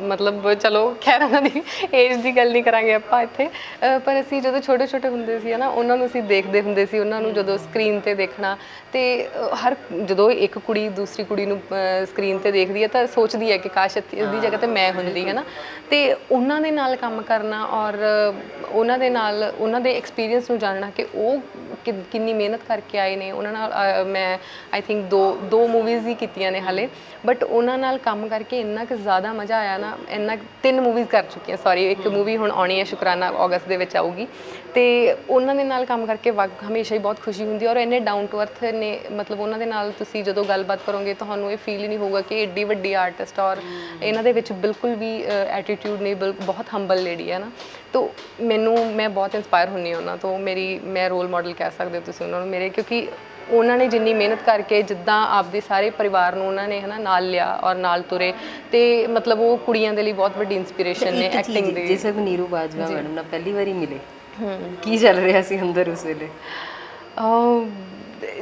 ਮਤਲਬ ਚਲੋ, ਖੈਰ ਉਹਨਾਂ ਦੀ ਏਜ ਦੀ ਗੱਲ ਨਹੀਂ ਕਰਾਂਗੇ ਆਪਾਂ ਇੱਥੇ। ਪਰ ਅਸੀਂ ਜਦੋਂ ਛੋਟੇ ਛੋਟੇ ਹੁੰਦੇ ਸੀ ਨਾ ਉਹਨਾਂ ਨੂੰ ਅਸੀਂ ਦੇਖਦੇ ਹੁੰਦੇ ਸੀ, ਉਹਨਾਂ ਨੂੰ ਜਦੋਂ ਸਕਰੀਨ ਤੇ ਦੇਖਣਾ, ਤੇ ਹਰ ਜਦੋਂ ਇੱਕ ਕੁੜੀ ਦੂਸਰੀ ਕੁੜੀ ਨੂੰ ਸਕਰੀਨ ਤੇ ਦੇਖਦੀ ਹੈ ਤਾਂ ਸੋਚਦੀ ਹੈ ਕਿ ਕਾਸ਼ ਇੱਥੇ- ਇਸ ਦੀ ਜਗ੍ਹਾ ਤੇ ਮੈਂ ਹੁੰਦੀ ਹੈ ਨਾ ਤੇ ਉਹਨਾਂ ਦੇ ਨਾਲ ਕੰਮ ਕਰਨਾ ਔਰ ਉਹਨਾਂ ਦੇ ਨਾਲ, ਉਹਨਾਂ ਦੇ ਐਕਸਪੀਰੀਅੰਸ ਨੂੰ ਜਾਣਨਾ ਕਿ ਉਹ ਕਿ- ਕਿੰਨੀ ਮਿਹਨਤ ਕਰਕੇ ਆਏ ਨੇ। ਉਹਨਾਂ ਨਾਲ ਮੈਂ ਆਈ ਥਿੰਕ ਦੋ ਦੋ ਮੂਵੀਜ਼ ਹੀ ਕੀਤੀਆਂ ਨੇ ਹਲੇ ਬਟ ਉਹਨਾਂ ਨਾਲ ਕੰਮ ਕਰਕੇ ਇੰਨਾ ਕੁ ਜ਼ਿਆਦਾ ਮਜ਼ਾ ਆਇਆ ਨਾ, ਇੰਨਾ ਕੁ- ਤਿੰਨ ਮੂਵੀਜ਼ ਕਰ ਚੁੱਕੀਆਂ ਸੌਰੀ ਇੱਕ ਮੂਵੀ ਹੁਣ ਆਉਣੀ ਹੈ, ਸ਼ੁਕਰਾਨਾ ਅਗਸਤ ਦੇ ਵਿੱਚ ਆਊਗੀ, ਤੇ ਉਹਨਾਂ ਦੇ ਨਾਲ ਕੰਮ ਕਰਕੇ ਵਾਕ ਹਮੇਸ਼ਾ ਹੀ ਬਹੁਤ ਖੁਸ਼ੀ ਹੁੰਦੀ ਹੈ ਔਰ ਇੰਨੇ ਡਾਊਨ ਟੂ ਅਰਥ ਨੇ, ਮਤਲਬ ਉਹਨਾਂ ਦੇ ਨਾਲ ਤੁਸੀਂ ਜਦੋਂ ਗੱਲਬਾਤ ਕਰੋਗੇ, ਤੁਹਾਨੂੰ ਇਹ ਫੀਲ ਹੀ ਨਹੀਂ ਹੋਊਗਾ ਕਿ ਏਡੀ ਵੱਡੀ ਆਰਟਿਸਟ ਔਰ ਇਹਨਾਂ ਦੇ ਵਿੱਚ ਬਿਲਕੁਲ ਵੀ ਐਟੀਟਿਊਡ ਨਹੀਂ ਬਿਲ- ਬਹੁਤ ਹੰਬਲ ਲੇਡੀ ਹੈ ਨਾ, ਤੋ ਮੈਨੂੰ, ਮੈਂ ਬਹੁਤ ਇਨਸਪਾਇਰ ਹੁੰਨੀ ਹਾਂ ਉਹਨਾਂ ਤੋਂ, ਮੇਰੀ, ਮੈਂ ਰੋਲ ਮਾਡਲ ਕਹਿ ਸਕਦੇ ਹੋ ਤੁਸੀਂ ਉਹਨਾਂ ਨੂੰ ਮੇਰੇ, ਕਿਉਂਕਿ ਉਹਨਾਂ ਨੇ ਜਿੰਨੀ ਮਿਹਨਤ ਕਰਕੇ ਜਿੱਦਾਂ ਆਪਦੇ ਸਾਰੇ ਪਰਿਵਾਰ ਨੂੰ ਉਹਨਾਂ ਨੇ ਹਨਾ ਨਾਲ ਲਿਆ ਔਰ ਨਾਲ ਤੁਰੇ ਤੇ ਮਤਲਬ ਉਹ ਕੁੜੀਆਂ ਦੇ ਲਈ ਬਹੁਤ ਵੱਡੀ ਇਨਸਪੀਰੇਸ਼ਨ ਨੇ ਐਕਟਿੰਗ ਦੇ। ਜਿਸ ਵਕਤ ਨੀਰੂ ਬਾਜਵਾ ਮੈਡਮ ਨਾਲ ਪਹਿਲੀ ਵਾਰੀ ਮਿਲੇ ਕੀ ਚੱਲ ਰਿਹਾ ਸੀ ਅੰਦਰ ਉਸ ਵੇਲੇ?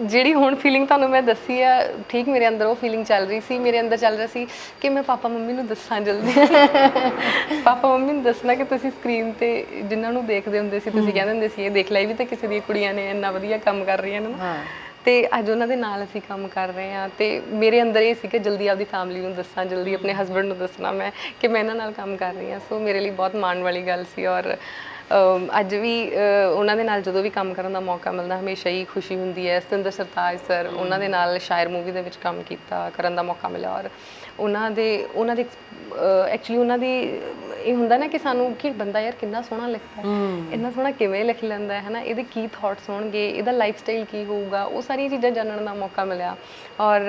ਜਿਹੜੀ ਹੁਣ ਫੀਲਿੰਗ ਤੁਹਾਨੂੰ ਮੈਂ ਦੱਸੀ ਆ ਠੀਕ ਮੇਰੇ ਅੰਦਰ ਉਹ ਫੀਲਿੰਗ ਚੱਲ ਰਹੀ ਸੀ ਮੇਰੇ ਅੰਦਰ ਚੱਲ ਰਿਹਾ ਸੀ ਕਿ ਮੈਂ ਪਾਪਾ ਮੰਮੀ ਨੂੰ ਦੱਸਾਂ ਜਲਦੀ। ਪਾਪਾ ਮੰਮੀ ਨੂੰ ਦੱਸਣਾ ਕਿ ਤੁਸੀਂ ਸਕਰੀਨ ਤੇ ਜਿਨ੍ਹਾਂ ਨੂੰ ਦੇਖਦੇ ਹੁੰਦੇ ਸੀ ਤੁਸੀਂ ਕਹਿੰਦੇ ਹੁੰਦੇ ਸੀ ਇਹ ਦੇਖ ਲਈ ਵੀ ਤਾਂ ਕਿਸੇ ਦੀਆਂ ਕੁੜੀਆਂ ਨੇ ਇੰਨਾ ਵਧੀਆ ਕੰਮ ਕਰ ਰਹੀਆਂ ਨੇ ਨਾ। ਹਾਂ। ਤੇ ਅੱਜ ਉਹਨਾਂ ਦੇ ਨਾਲ ਅਸੀਂ ਕੰਮ ਕਰ ਰਹੇ ਹਾਂ ਤੇ ਮੇਰੇ ਅੰਦਰ ਇਹ ਸੀ ਕਿ ਜਲਦੀ ਆਪਦੀ ਫੈਮਿਲੀ ਨੂੰ ਦੱਸਾਂ, ਜਲਦੀ ਆਪਣੇ ਹਸਬੰਡ ਨੂੰ ਦੱਸਣਾ ਮੈਂ ਕਿ ਮੈਂ ਇਹਨਾਂ ਨਾਲ ਕੰਮ ਕਰ ਰਹੀ ਹਾਂ। ਸੋ ਮੇਰੇ ਲਈ ਬਹੁਤ ਮਾਣ ਵਾਲੀ ਗੱਲ ਸੀ ਔਰ ਅੱਜ ਵੀ ਉਹਨਾਂ ਦੇ ਨਾਲ ਜਦੋਂ ਵੀ ਕੰਮ ਕਰਨ ਦਾ ਮੌਕਾ ਮਿਲਦਾ, ਹਮੇਸ਼ਾ ਹੀ ਖੁਸ਼ੀ ਹੁੰਦੀ ਹੈ। ਸਤਿੰਦਰ ਸਰਤਾਜ ਸਰ ਉਹਨਾਂ ਦੇ ਨਾਲ ਸ਼ਾਇਰ ਮੂਵੀ ਦੇ ਵਿੱਚ ਕੰਮ ਕੀਤਾ, ਕਰਨ ਦਾ ਮੌਕਾ ਮਿਲਿਆ ਔਰ ਉਹਨਾਂ ਦੇ ਉਹਨਾਂ ਦੇ ਐਕਚੁਅਲੀ ਉਹਨਾਂ ਦੀ ਇਹ ਹੁੰਦਾ ਨਾ ਕਿ ਸਾਨੂੰ ਕਿ ਬੰਦਾ ਯਾਰ ਕਿੰਨਾ ਸੋਹਣਾ ਲਿਖਦਾ ਹੈ ਇੰਨਾ ਸੋਹਣਾ ਕਿਵੇਂ ਲਿਖ ਲੈਂਦਾ ਹੈ ਹਨਾ? ਇਹਦੇ ਕੀ ਥਾਟਸ ਹੋਣਗੇ ਇਹਦਾ ਲਾਈਫ ਸਟਾਈਲ ਕੀ ਹੋਊਗਾ? ਉਹ ਸਾਰੀਆਂ ਚੀਜ਼ਾਂ ਜਾਣਨ ਦਾ ਮੌਕਾ ਮਿਲਿਆ। ਔਰ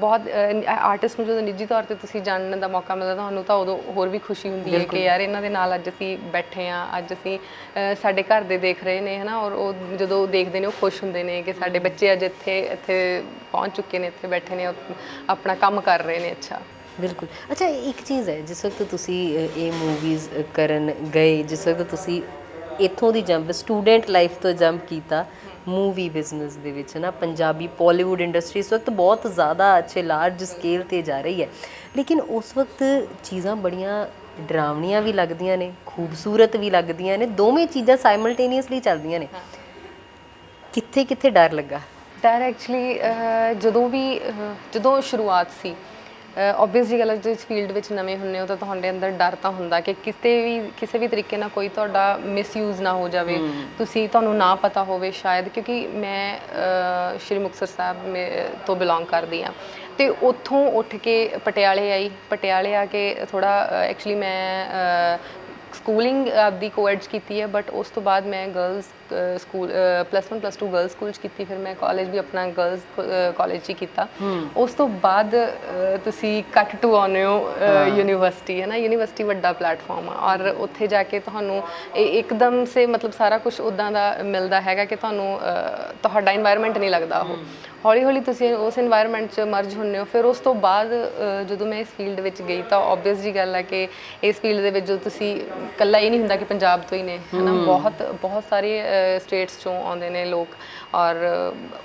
ਬਹੁਤ ਆਰਟਿਸਟ ਨੂੰ ਜਦੋਂ ਨਿੱਜੀ ਤੌਰ ਤੇ ਤੁਸੀਂ ਜਾਣਨ ਦਾ ਮੌਕਾ ਮਿਲਦਾ ਤੁਹਾਨੂੰ ਤਾਂ ਉਦੋਂ ਹੋਰ ਵੀ ਖੁਸ਼ੀ ਹੁੰਦੀ ਹੈ ਕਿ ਯਾਰ ਇਹਨਾਂ ਦੇ ਨਾਲ ਅੱਜ ਅਸੀਂ ਬੈਠੇ ਆ ਅੱਜ ਅਸੀਂ ਸਾਡੇ ਘਰ ਦੇ ਦੇਖ ਰਹੇ ਨੇ ਹਨਾ? ਔਰ ਉਹ ਜਦੋਂ ਦੇਖਦੇ ਨੇ ਉਹ ਖੁਸ਼ ਹੁੰਦੇ ਨੇ ਕਿ ਸਾਡੇ ਬੱਚੇ ਅੱਜ ਇੱਥੇ ਇੱਥੇ ਪਹੁੰਚ ਚੁੱਕੇ ਨੇ ਇੱਥੇ ਬੈਠੇ ਨੇ ਆਪਣਾ ਕੰਮ ਕਰ ਰਹੇ ਨੇ ਅੱਛਾ। ਬਿਲਕੁਲ। ਅੱਛਾ ਇੱਕ ਚੀਜ਼ ਹੈ ਜਿਸ ਵਕਤ ਤੁਸੀਂ ਇਹ ਮੂਵੀਜ਼ ਕਰਨ ਗਏ ਜਿਸ ਵਕਤ ਤੁਸੀਂ ਇੱਥੋਂ ਦੀ ਜੰਪ ਸਟੂਡੈਂਟ ਲਾਈਫ ਤੋਂ ਜੰਪ ਕੀਤਾ ਮੂਵੀ ਬਿਜ਼ਨਸ ਦੇ ਵਿੱਚ ਨਾ ਪੰਜਾਬੀ ਪੋਲੀਵੁੱਡ ਇੰਡਸਟਰੀ ਇਸ ਵਕਤ ਬਹੁਤ ਜ਼ਿਆਦਾ ਅੱਛੇ ਲਾਰਜ ਸਕੇਲ ਤੇ ਜਾ ਰਹੀ ਹੈ। ਲੇਕਿਨ ਉਸ ਵਕਤ ਚੀਜ਼ਾਂ ਬੜੀਆਂ ਡਰਾਵਣੀਆਂ ਵੀ ਲੱਗਦੀਆਂ ਨੇ ਖੂਬਸੂਰਤ ਵੀ ਲੱਗਦੀਆਂ ਨੇ ਦੋਵੇਂ ਚੀਜ਼ਾਂ ਸਾਈਮਲਟੇਨੀਅਸਲੀ ਚੱਲਦੀਆਂ ਨੇ। ਕਿੱਥੇ ਕਿੱਥੇ ਡਰ ਲੱਗਾ? ਡਰ ਐਕਚੁਅਲੀ ਜਦੋਂ ਵੀ ਜਦੋਂ ਸ਼ੁਰੂਆਤ ਸੀ ਆਬਵੀਅਸ ਜੀ ਗੱਲ ਹੈ, ਇਸ ਫੀਲਡ ਵਿੱਚ ਨਵੇਂ ਹੁੰਨੇ ਹੋ ਤਾਂ ਤੁਹਾਡੇ ਅੰਦਰ ਡਰ ਤਾਂ ਹੁੰਦਾ ਕਿ ਕਿਤੇ ਵੀ ਕਿਸੇ ਵੀ ਤਰੀਕੇ ਨਾਲ ਕੋਈ ਤੁਹਾਡਾ ਮਿਸਯੂਜ਼ ਨਾ ਹੋ ਜਾਵੇ। ਤੁਸੀਂ ਤੁਹਾਨੂੰ ਨਾ ਪਤਾ ਹੋਵੇ ਸ਼ਾਇਦ ਕਿਉਂਕਿ ਮੈਂ ਸ਼੍ਰੀ ਮੁਕਤਸਰ ਸਾਹਿਬ ਮੇ- ਤੋਂ ਬਿਲੋਂਗ ਕਰਦੀ ਆ ਤੇ ਉੱਥੋਂ ਉੱਠ ਕੇ ਪਟਿਆਲੇ ਆਈ। ਪਟਿਆਲੇ ਆ ਕੇ ਥੋੜਾ ਐਕਚੁਅਲੀ ਮੈਂ ਸਕੂਲਿੰਗ ਆਪਦੀ ਕੋਐਡਸ ਕੀਤੀ ਹੈ ਬਟ ਉਸ ਤੋਂ ਬਾਅਦ ਮੈਂ girls school plus 1 plus 2 girls school ਚ ਕੀਤੀ ਫਿਰ ਮੈਂ ਕਾਲਜ ਵੀ ਆਪਣਾ ਗਰਲਸ ਕਾਲਜ ਹੀ ਕੀਤਾ। ਉਸ ਤੋਂ ਬਾਅਦ ਤੁਸੀਂ ਕੱਟ ਟੂ ਆਉਨੇ ਹੋ ਯੂਨੀਵਰਸਿਟੀ ਹੈ। ਨਾ? ਯੂਨੀਵਰਸਿਟੀ ਵੱਡਾ ਪਲੇਟਫਾਰਮ ਆ ਔਰ ਉੱਥੇ ਜਾ ਕੇ ਤੁਹਾਨੂੰ ਇਹ ਇੱਕਦਮ ਸੇ ਮਤਲਬ ਸਾਰਾ ਕੁਝ ਉਦਾਂ ਦਾ ਮਿਲਦਾ ਹੈਗਾ ਕਿ ਤੁਹਾਨੂੰ ਤੁਹਾਡਾ এনवायरमेंट ਨਹੀਂ ਲੱਗਦਾ ਉਹ। ਹੌਲੀ ਹੌਲੀ ਤੁਸੀਂ ਉਸ এনवायरमेंट 'ਚ ਮਰਜ ਹੁੰਨੇ ਹੋ। ਫਿਰ ਉਸ ਤੋਂ ਬਾਅਦ ਜਦੋਂ ਮੈਂ ਇਸ ਫੀਲਡ ਵਿੱਚ ਗਈ ਤਾਂ ਆਬਵੀਅਸ ਜੀ ਗੱਲ ਹੈ ਕਿ ਇਸ ਫੀਲਡ ਦੇ ਵਿੱਚ ਜੋ ਤੁਸੀਂ ਇਕੱਲਾ ਇਹ ਨਹੀਂ ਹੁੰਦਾ ਕਿ ਪੰਜਾਬ ਤੋਂ ਹੀ ਨੇ ਹਨਾ? ਬਹੁਤ ਬਹੁਤ ਸਾਰੇ ਸਟੇਟਸ ਚੋਂ ਆਉਂਦੇ ਨੇ ਲੋਕ। ਔਰ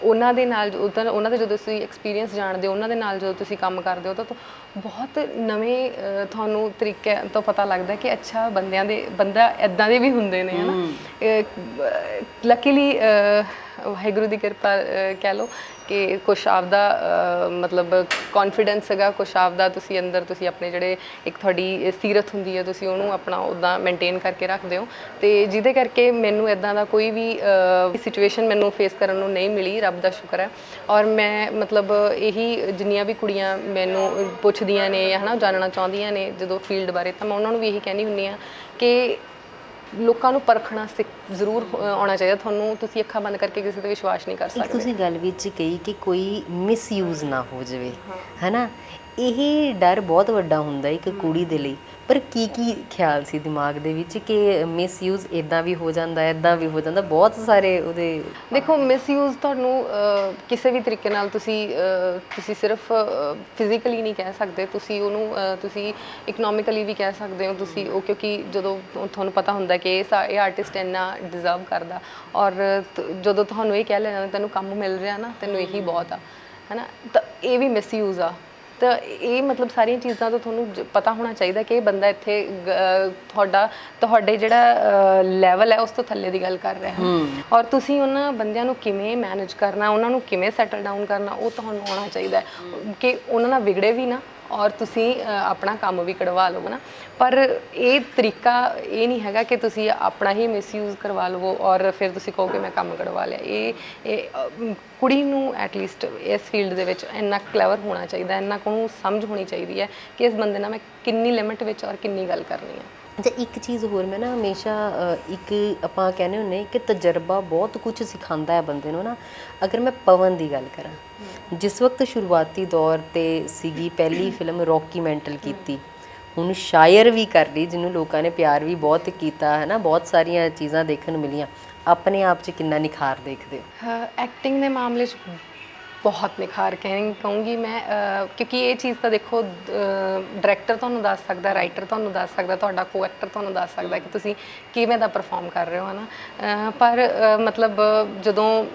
ਉਹਨਾਂ ਦੇ ਨਾਲ ਉਧਰ ਉਹਨਾਂ ਦੇ ਜਦੋਂ ਤੁਸੀਂ ਐਕਸਪੀਰੀਅੰਸ ਜਾਣਦੇ ਹੋ ਉਹਨਾਂ ਦੇ ਨਾਲ ਜਦੋਂ ਤੁਸੀਂ ਕੰਮ ਕਰਦੇ ਹੋ ਤਾਂ ਬਹੁਤ ਨਵੇਂ ਤੁਹਾਨੂੰ ਤਰੀਕੇ ਤੋਂ ਪਤਾ ਲੱਗਦਾ ਕਿ ਅੱਛਾ ਬੰਦਿਆਂ ਦੇ ਬੰਦਾ ਇਦਾਂ ਦੇ ਵੀ ਹੁੰਦੇ ਨੇ ਹਨਾ? ਲੱਕੀਲੀ ਵਾਹਿਗੁਰੂ ਦੀ ਕਿਰਪਾ ਕਹਿ ਲਓ ਕਿ ਕੁਛ ਆਪਦਾ ਮਤਲਬ ਕੌਨਫੀਡੈਂਸ ਹੈਗਾ, ਕੁਛ ਆਪਦਾ ਤੁਸੀਂ ਅੰਦਰ ਤੁਸੀਂ ਆਪਣੇ ਜਿਹੜੇ ਇੱਕ ਤੁਹਾਡੀ ਸੀਰਤ ਹੁੰਦੀ ਹੈ, ਤੁਸੀਂ ਉਹਨੂੰ ਆਪਣਾ ਉਦਾਂ ਮੇਨਟੇਨ ਕਰਕੇ ਰੱਖਦੇ ਹੋ। ਤੇ ਜਿਹਦੇ ਕਰਕੇ ਮੈਨੂੰ ਇਦਾਂ ਦਾ ਕੋਈ ਵੀ ਸਿਚੁਏਸ਼ਨ ਮੈਨੂੰ ਫੇਸ ਕਰਨ ਨੂੰ ਨਹੀਂ ਮਿਲੀ, ਰੱਬ ਦਾ ਸ਼ੁਕਰ ਹੈ। ਔਰ ਮੈਂ ਮਤਲਬ ਇਹੀ ਜਿੰਨੀਆਂ ਵੀ ਕੁੜੀਆਂ ਮੈਨੂੰ ਪੁੱਛਦੀਆਂ ਨੇ ਜਾਂ ਹਨਾ ਜਾਣਨਾ ਚਾਹੁੰਦੀਆਂ ਨੇ ਜਦੋਂ ਫੀਲਡ ਬਾਰੇ, ਤਾਂ ਮੈਂ ਉਹਨਾਂ ਨੂੰ ਵੀ ਇਹੀ ਕਹਿੰਦੀ ਹੁੰਨੀ ਆ ਕਿ ਲੋਕਾਂ ਨੂੰ ਪਰਖਣਾ ਸਿੱਖ ਜ਼ਰੂਰ ਆਉਣਾ ਚਾਹੀਦਾ। ਤੁਹਾਨੂੰ ਤੁਸੀਂ ਅੱਖਾਂ ਬੰਦ ਕਰਕੇ ਕਿਸੇ ਤੇ ਵਿਸ਼ਵਾਸ ਨਹੀਂ ਕਰ ਇੱਕ ਸਕਦੇ। ਤੁਸੀਂ ਗੱਲ ਵਿੱਚ ਕਹੀ ਕਿ ਕੋਈ ਮਿਸਯੂਜ਼ ਨਾ ਹੋ ਜਾਵੇ ਹੈਨਾ? ਇਹ ਡਰ ਬਹੁਤ ਵੱਡਾ ਹੁੰਦਾ ਇੱਕ ਕੁੜੀ ਦੇ ਲਈ। ਪਰ ਕੀ ਕੀ ਖਿਆਲ ਸੀ ਦਿਮਾਗ ਦੇ ਵਿੱਚ ਕਿ ਮਿਸਯੂਜ਼ ਇਦਾਂ ਵੀ ਹੋ ਜਾਂਦਾ ਇਦਾਂ ਵੀ ਹੋ ਜਾਂਦਾ? ਬਹੁਤ ਸਾਰੇ ਉਹਦੇ ਦੇਖੋ ਮਿਸਯੂਜ਼ ਤੁਹਾਨੂੰ ਕਿਸੇ ਵੀ ਤਰੀਕੇ ਨਾਲ ਤੁਸੀਂ ਤੁਸੀਂ ਸਿਰਫ ਫਿਜ਼ੀਕਲੀ ਨਹੀਂ ਕਹਿ ਸਕਦੇ। ਤੁਸੀਂ ਉਹਨੂੰ ਤੁਸੀਂ ਇਕਨੋਮਿਕਲੀ ਵੀ ਕਹਿ ਸਕਦੇ ਹੋ। ਤੁਸੀਂ ਉਹ ਕਿਉਂਕਿ ਜਦੋਂ ਤੁਹਾਨੂੰ ਪਤਾ ਹੁੰਦਾ ਕਿ ਇਹ ਸਾ- ਇਹ ਆਰਟਿਸਟ ਇੰਨਾ ਡਿਜ਼ਰਵ ਕਰਦਾ। ਔਰ ਜਦੋਂ ਤੁਹਾਨੂੰ ਇਹ ਕਹਿ ਲਿਆ ਜਾਂਦਾ, ਤੈਨੂੰ ਕੰਮ ਮਿਲ ਰਿਹਾ ਨਾ, ਤੈਨੂੰ ਇਹੀ ਬਹੁਤ ਆ। ਹਨਾ? ਤਾਂ ਇਹ ਵੀ ਮਿਸਯੂਜ਼ ਆ। ਤਾਂ ਇਹ ਮਤਲਬ ਸਾਰੀਆਂ ਚੀਜ਼ਾਂ ਤੋਂ ਤੁਹਾਨੂੰ ਪਤਾ ਹੋਣਾ ਚਾਹੀਦਾ ਕਿ ਇਹ ਬੰਦਾ ਇੱਥੇ ਤੁਹਾਡਾ ਤੁਹਾਡੇ ਜਿਹੜਾ ਲੈਵਲ ਹੈ ਉਸ ਤੋਂ ਥੱਲੇ ਦੀ ਗੱਲ ਕਰ ਰਿਹਾ ਹੈ। ਔਰ ਤੁਸੀਂ ਉਹਨਾਂ ਬੰਦਿਆਂ ਨੂੰ ਕਿਵੇਂ ਮੈਨੇਜ ਕਰਨਾ ਉਹਨਾਂ ਨੂੰ ਕਿਵੇਂ ਸੈਟਲ ਡਾਊਨ ਕਰਨਾ ਉਹ ਤੁਹਾਨੂੰ ਆਉਣਾ ਚਾਹੀਦਾ ਹੈ। ਕਿ ਉਹਨਾਂ ਨਾਲ ਵਿਗੜੇ ਵੀ ਨਾ ਔਰ ਤੁਸੀਂ ਆਪਣਾ ਕੰਮ ਵੀ ਕਢਵਾ ਲਓ ਨਾ। ਪਰ ਇਹ ਤਰੀਕਾ ਇਹ ਨਹੀਂ ਹੈਗਾ ਕਿ ਤੁਸੀਂ ਆਪਣਾ ਹੀ ਮਿਸਯੂਜ਼ ਕਰਵਾ ਲਵੋ ਔਰ ਫਿਰ ਤੁਸੀਂ ਕਹੋ ਕਿ ਮੈਂ ਕੰਮ ਕਢਵਾ ਲਿਆ। ਇਹ ਕੁੜੀ ਨੂੰ ਐਟਲੀਸਟ ਇਸ ਫੀਲਡ ਦੇ ਵਿੱਚ ਇੰਨਾ ਕਲੇਵਰ ਹੋਣਾ ਚਾਹੀਦਾ ਇੰਨਾ ਕੁ ਨੂੰ ਸਮਝ ਹੋਣੀ ਚਾਹੀਦੀ ਹੈ ਕਿ ਇਸ ਬੰਦੇ ਨਾਲ ਮੈਂ ਕਿੰਨੀ ਲਿਮਿਟ ਵਿੱਚ ਔਰ ਕਿੰਨੀ ਗੱਲ ਕਰਨੀ ਹੈ। ਅੱਛਾ ਇੱਕ ਚੀਜ਼ ਹੋਰ ਮੈਂ ਨਾ ਹਮੇਸ਼ਾ ਇੱਕ ਆਪਾਂ ਕਹਿੰਦੇ ਹੁੰਨੇ ਕਿ ਤਜਰਬਾ ਬਹੁਤ ਕੁਝ ਸਿਖਾਉਂਦਾ ਹੈ ਬੰਦੇ ਨੂੰ ਨਾ। ਅਗਰ ਮੈਂ ਪਵਨ ਦੀ ਗੱਲ ਕਰਾਂ ਜਿਸ ਵਕਤ ਸ਼ੁਰੂਆਤੀ ਦੌਰ ਤੇ ਸੀਗੀ ਪਹਿਲੀ ਫਿਲਮ ਰੌਕੀ ਮੈਂਟਲ ਕੀਤੀ ਹੁਣ ਸ਼ਾਇਰ ਵੀ ਕਰ ਲਈ ਜਿਹਨੂੰ ਲੋਕਾਂ ਨੇ ਪਿਆਰ ਵੀ ਬਹੁਤ ਕੀਤਾ ਹੈ ਨਾ ਬਹੁਤ ਸਾਰੀਆਂ ਚੀਜ਼ਾਂ ਦੇਖਣ ਨੂੰ ਮਿਲੀਆਂ। ਆਪਣੇ ਆਪ 'ਚ ਕਿੰਨਾ ਨਿਖਾਰ ਦੇਖਦੇ ਹੋ? ਐਕਟਿੰਗ ਦੇ ਮਾਮਲੇ 'ਚ ਬਹੁਤ ਨਿਖਾਰ ਕਹਿ ਕਹੂੰਗੀ ਮੈਂ ਕਿਉਂਕਿ ਇਹ ਚੀਜ਼ ਤਾਂ ਦੇਖੋ ਡਾਇਰੈਕਟਰ ਤੁਹਾਨੂੰ ਦੱਸ ਸਕਦਾ ਰਾਈਟਰ ਤੁਹਾਨੂੰ ਦੱਸ ਸਕਦਾ ਤੁਹਾਡਾ ਕੋ ਐਕਟਰ ਤੁਹਾਨੂੰ ਦੱਸ ਸਕਦਾ ਕਿ ਤੁਸੀਂ ਕਿਵੇਂ ਦਾ ਪਰਫਾਰਮ ਕਰ ਰਹੇ ਹੋ ਹਨਾ? ਅਹ, ਪਰ ਮਤਲਬ ਜਦੋਂ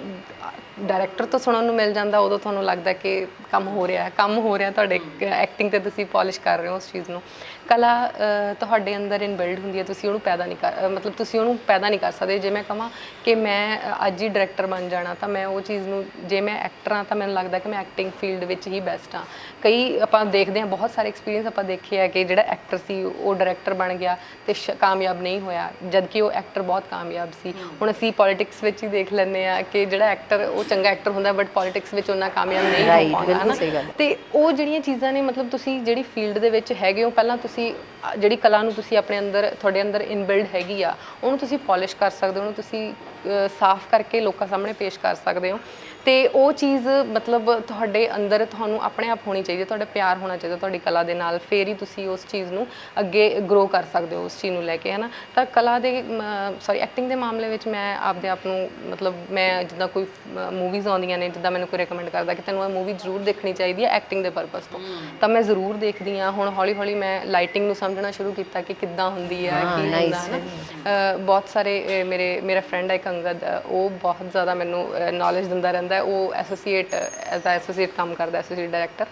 ਡਾਇਰੈਕਟਰ ਤੋਂ ਸੁਣਨ ਨੂੰ ਮਿਲ ਜਾਂਦਾ ਉਦੋਂ ਤੁਹਾਨੂੰ ਲੱਗਦਾ ਕਿ ਕੰਮ ਹੋ ਰਿਹਾ ਹੈ। ਕੰਮ ਹੋ ਰਿਹਾ ਤੁਹਾਡੇ ਐਕਟਿੰਗ ਤੇ ਤੁਸੀਂ ਪਾਲਿਸ਼ ਕਰ ਰਹੇ ਹੋ ਉਸ ਚੀਜ਼ ਨੂੰ। ਕਲਾ ਤੁਹਾਡੇ ਅੰਦਰ ਇਨਬਿਲਡ ਹੁੰਦੀ ਹੈ ਤੁਸੀਂ ਉਹਨੂੰ ਪੈਦਾ ਨਹੀਂ ਕਰ ਮਤਲਬ ਤੁਸੀਂ ਉਹਨੂੰ ਪੈਦਾ ਨਹੀਂ ਕਰ ਸਕਦੇ। ਜੇ ਮੈਂ ਕਹਾਂ ਕਿ ਮੈਂ ਅੱਜ ਹੀ ਡਾਇਰੈਕਟਰ ਬਣ ਜਾਣਾ ਤਾਂ ਮੈਂ ਉਹ ਚੀਜ਼ ਨੂੰ ਜੇ ਮੈਂ ਐਕਟਰ ਹਾਂ ਤਾਂ ਮੈਨੂੰ ਲੱਗਦਾ ਕਿ ਮੈਂ ਐਕਟਿੰਗ ਫੀਲਡ ਵਿੱਚ ਹੀ ਬੈਸਟ ਹਾਂ। ਕਈ ਆਪਾਂ ਦੇਖਦੇ ਹਾਂ ਬਹੁਤ ਸਾਰੇ ਐਕਸਪੀਰੀਅੰਸ ਆਪਾਂ ਦੇਖੇ ਆ ਕਿ ਜਿਹੜਾ ਐਕਟਰ ਸੀ ਉਹ ਡਾਇਰੈਕਟਰ ਬਣ ਗਿਆ ਤੇ ਕਾਮਯਾਬ ਨਹੀਂ ਹੋਇਆ ਜਦ ਕਿ ਉਹ ਐਕਟਰ ਬਹੁਤ ਕਾਮਯਾਬ ਸੀ। ਹੁਣ ਅਸੀਂ ਪੋਲਿਟਿਕਸ ਵਿੱਚ ਹੀ ਦੇਖ ਲੈਂਦੇ ਆ ਕਿ ਜਿਹੜਾ ਐਕਟਰ ਉਹ ਚੰਗਾ ਐਕਟਰ ਹੁੰਦਾ ਬਟ ਪੋਲਿਟਿਕਸ ਵਿੱਚ ਉਹਨਾਂ ਕਾਮਯਾਬ ਨਹੀਂ ਹੋ ਪਾਉਂਦਾ ਹਨਾ। ਤੇ ਉਹ ਜਿਹੜੀਆਂ ਚੀਜ਼ਾਂ ਨੇ ਮਤਲਬ ਤੁਸੀਂ ਜਿਹੜੀ ਫੀਲਡ ਦੇ ਵਿੱਚ ਹੈਗੇ ਹੋ ਪਹਿਲਾਂ ਤੁਸੀਂ ਜਿਹੜੀ ਕਲਾ ਨੂੰ ਤੁਸੀਂ ਆਪਣੇ ਅੰਦਰ ਤੁਹਾਡੇ ਅੰਦਰ ਇਨਬਿਲਡ ਹੈਗੀ ਆ ਉਹਨੂੰ ਤੁਸੀਂ ਪਾਲਿਸ਼ ਕਰ ਸਕਦੇ ਹੋ ਉਹਨੂੰ ਤੁਸੀਂ ਸਾਫ਼ ਕਰਕੇ ਲੋਕਾਂ ਸਾਹਮਣੇ ਪੇਸ਼ ਕਰ ਸਕਦੇ ਹੋ। ਤੇ ਉਹ ਚੀਜ਼ ਮਤਲਬ ਤੁਹਾਡੇ ਅੰਦਰ ਤੁਹਾਨੂੰ ਆਪਣੇ ਆਪ ਹੋਣੀ ਚਾਹੀਦੀ ਹੈ ਤੁਹਾਡਾ ਪਿਆਰ ਹੋਣਾ ਚਾਹੀਦਾ ਤੁਹਾਡੀ ਕਲਾ ਦੇ ਨਾਲ ਫੇਰ ਹੀ ਤੁਸੀਂ ਉਸ ਚੀਜ਼ ਨੂੰ ਅੱਗੇ ਗਰੋ ਕਰ ਸਕਦੇ ਹੋ ਉਸ ਚੀਜ਼ ਨੂੰ ਲੈ ਕੇ ਹਨਾ? ਤਾਂ ਕਲਾ ਦੇ ਸੌਰੀ ਐਕਟਿੰਗ ਦੇ ਮਾਮਲੇ ਵਿੱਚ ਮੈਂ ਆਪਦੇ ਆਪ ਨੂੰ ਮਤਲਬ ਮੈਂ ਜਿੱਦਾਂ ਕੋਈ ਮੂਵੀਜ਼ ਆਉਂਦੀਆਂ ਨੇ ਜਿੱਦਾਂ ਮੈਨੂੰ ਕੋਈ ਰეკਮੈਂਡ ਕਰਦਾ ਕਿ ਤੈਨੂੰ ਇਹ ਮੂਵੀ ਜ਼ਰੂਰ ਦੇਖਣੀ ਚਾਹੀਦੀ ਹੈ ਐਕਟਿੰਗ ਦੇ ਪਰਪਸ ਤੋਂ। ਤਾਂ ਮੈਂ ਜ਼ਰੂਰ ਦੇਖਦੀ ਹਾਂ। ਹੁਣ ਹੌਲੀ ਹੌਲੀ ਮੈਂ ਲਾਈਟਿੰਗ ਨੂੰ ਸਮਝਣਾ ਸ਼ੁਰੂ ਕੀਤਾ ਕਿ ਕਿੱਦਾਂ ਹੁੰਦੀ ਹੈ ਕੀ ਹੁੰਦਾ ਹੈ ਬਹੁਤ ਸਾਰੇ ਮੇਰੇ ਮੇਰਾ ਫਰੈਂਡ ਹੈ ਇੱਕ ਅੰਗਦ ਉਹ ਬਹੁਤ ਜ਼ਿਆਦਾ ਮੈਨੂੰ ਨੌਲੇਜ ਦਿੰਦਾ ਰਹਿੰਦਾ ਉਹ ਐਸੋਸੀਏਟ ਐਜ਼ ਅ ਐਸੋਸੀਏਟ ਕੰਮ ਕਰਦਾ ਐਸੋਸੀਏਟ ਡਾਇਰੈਕਟਰ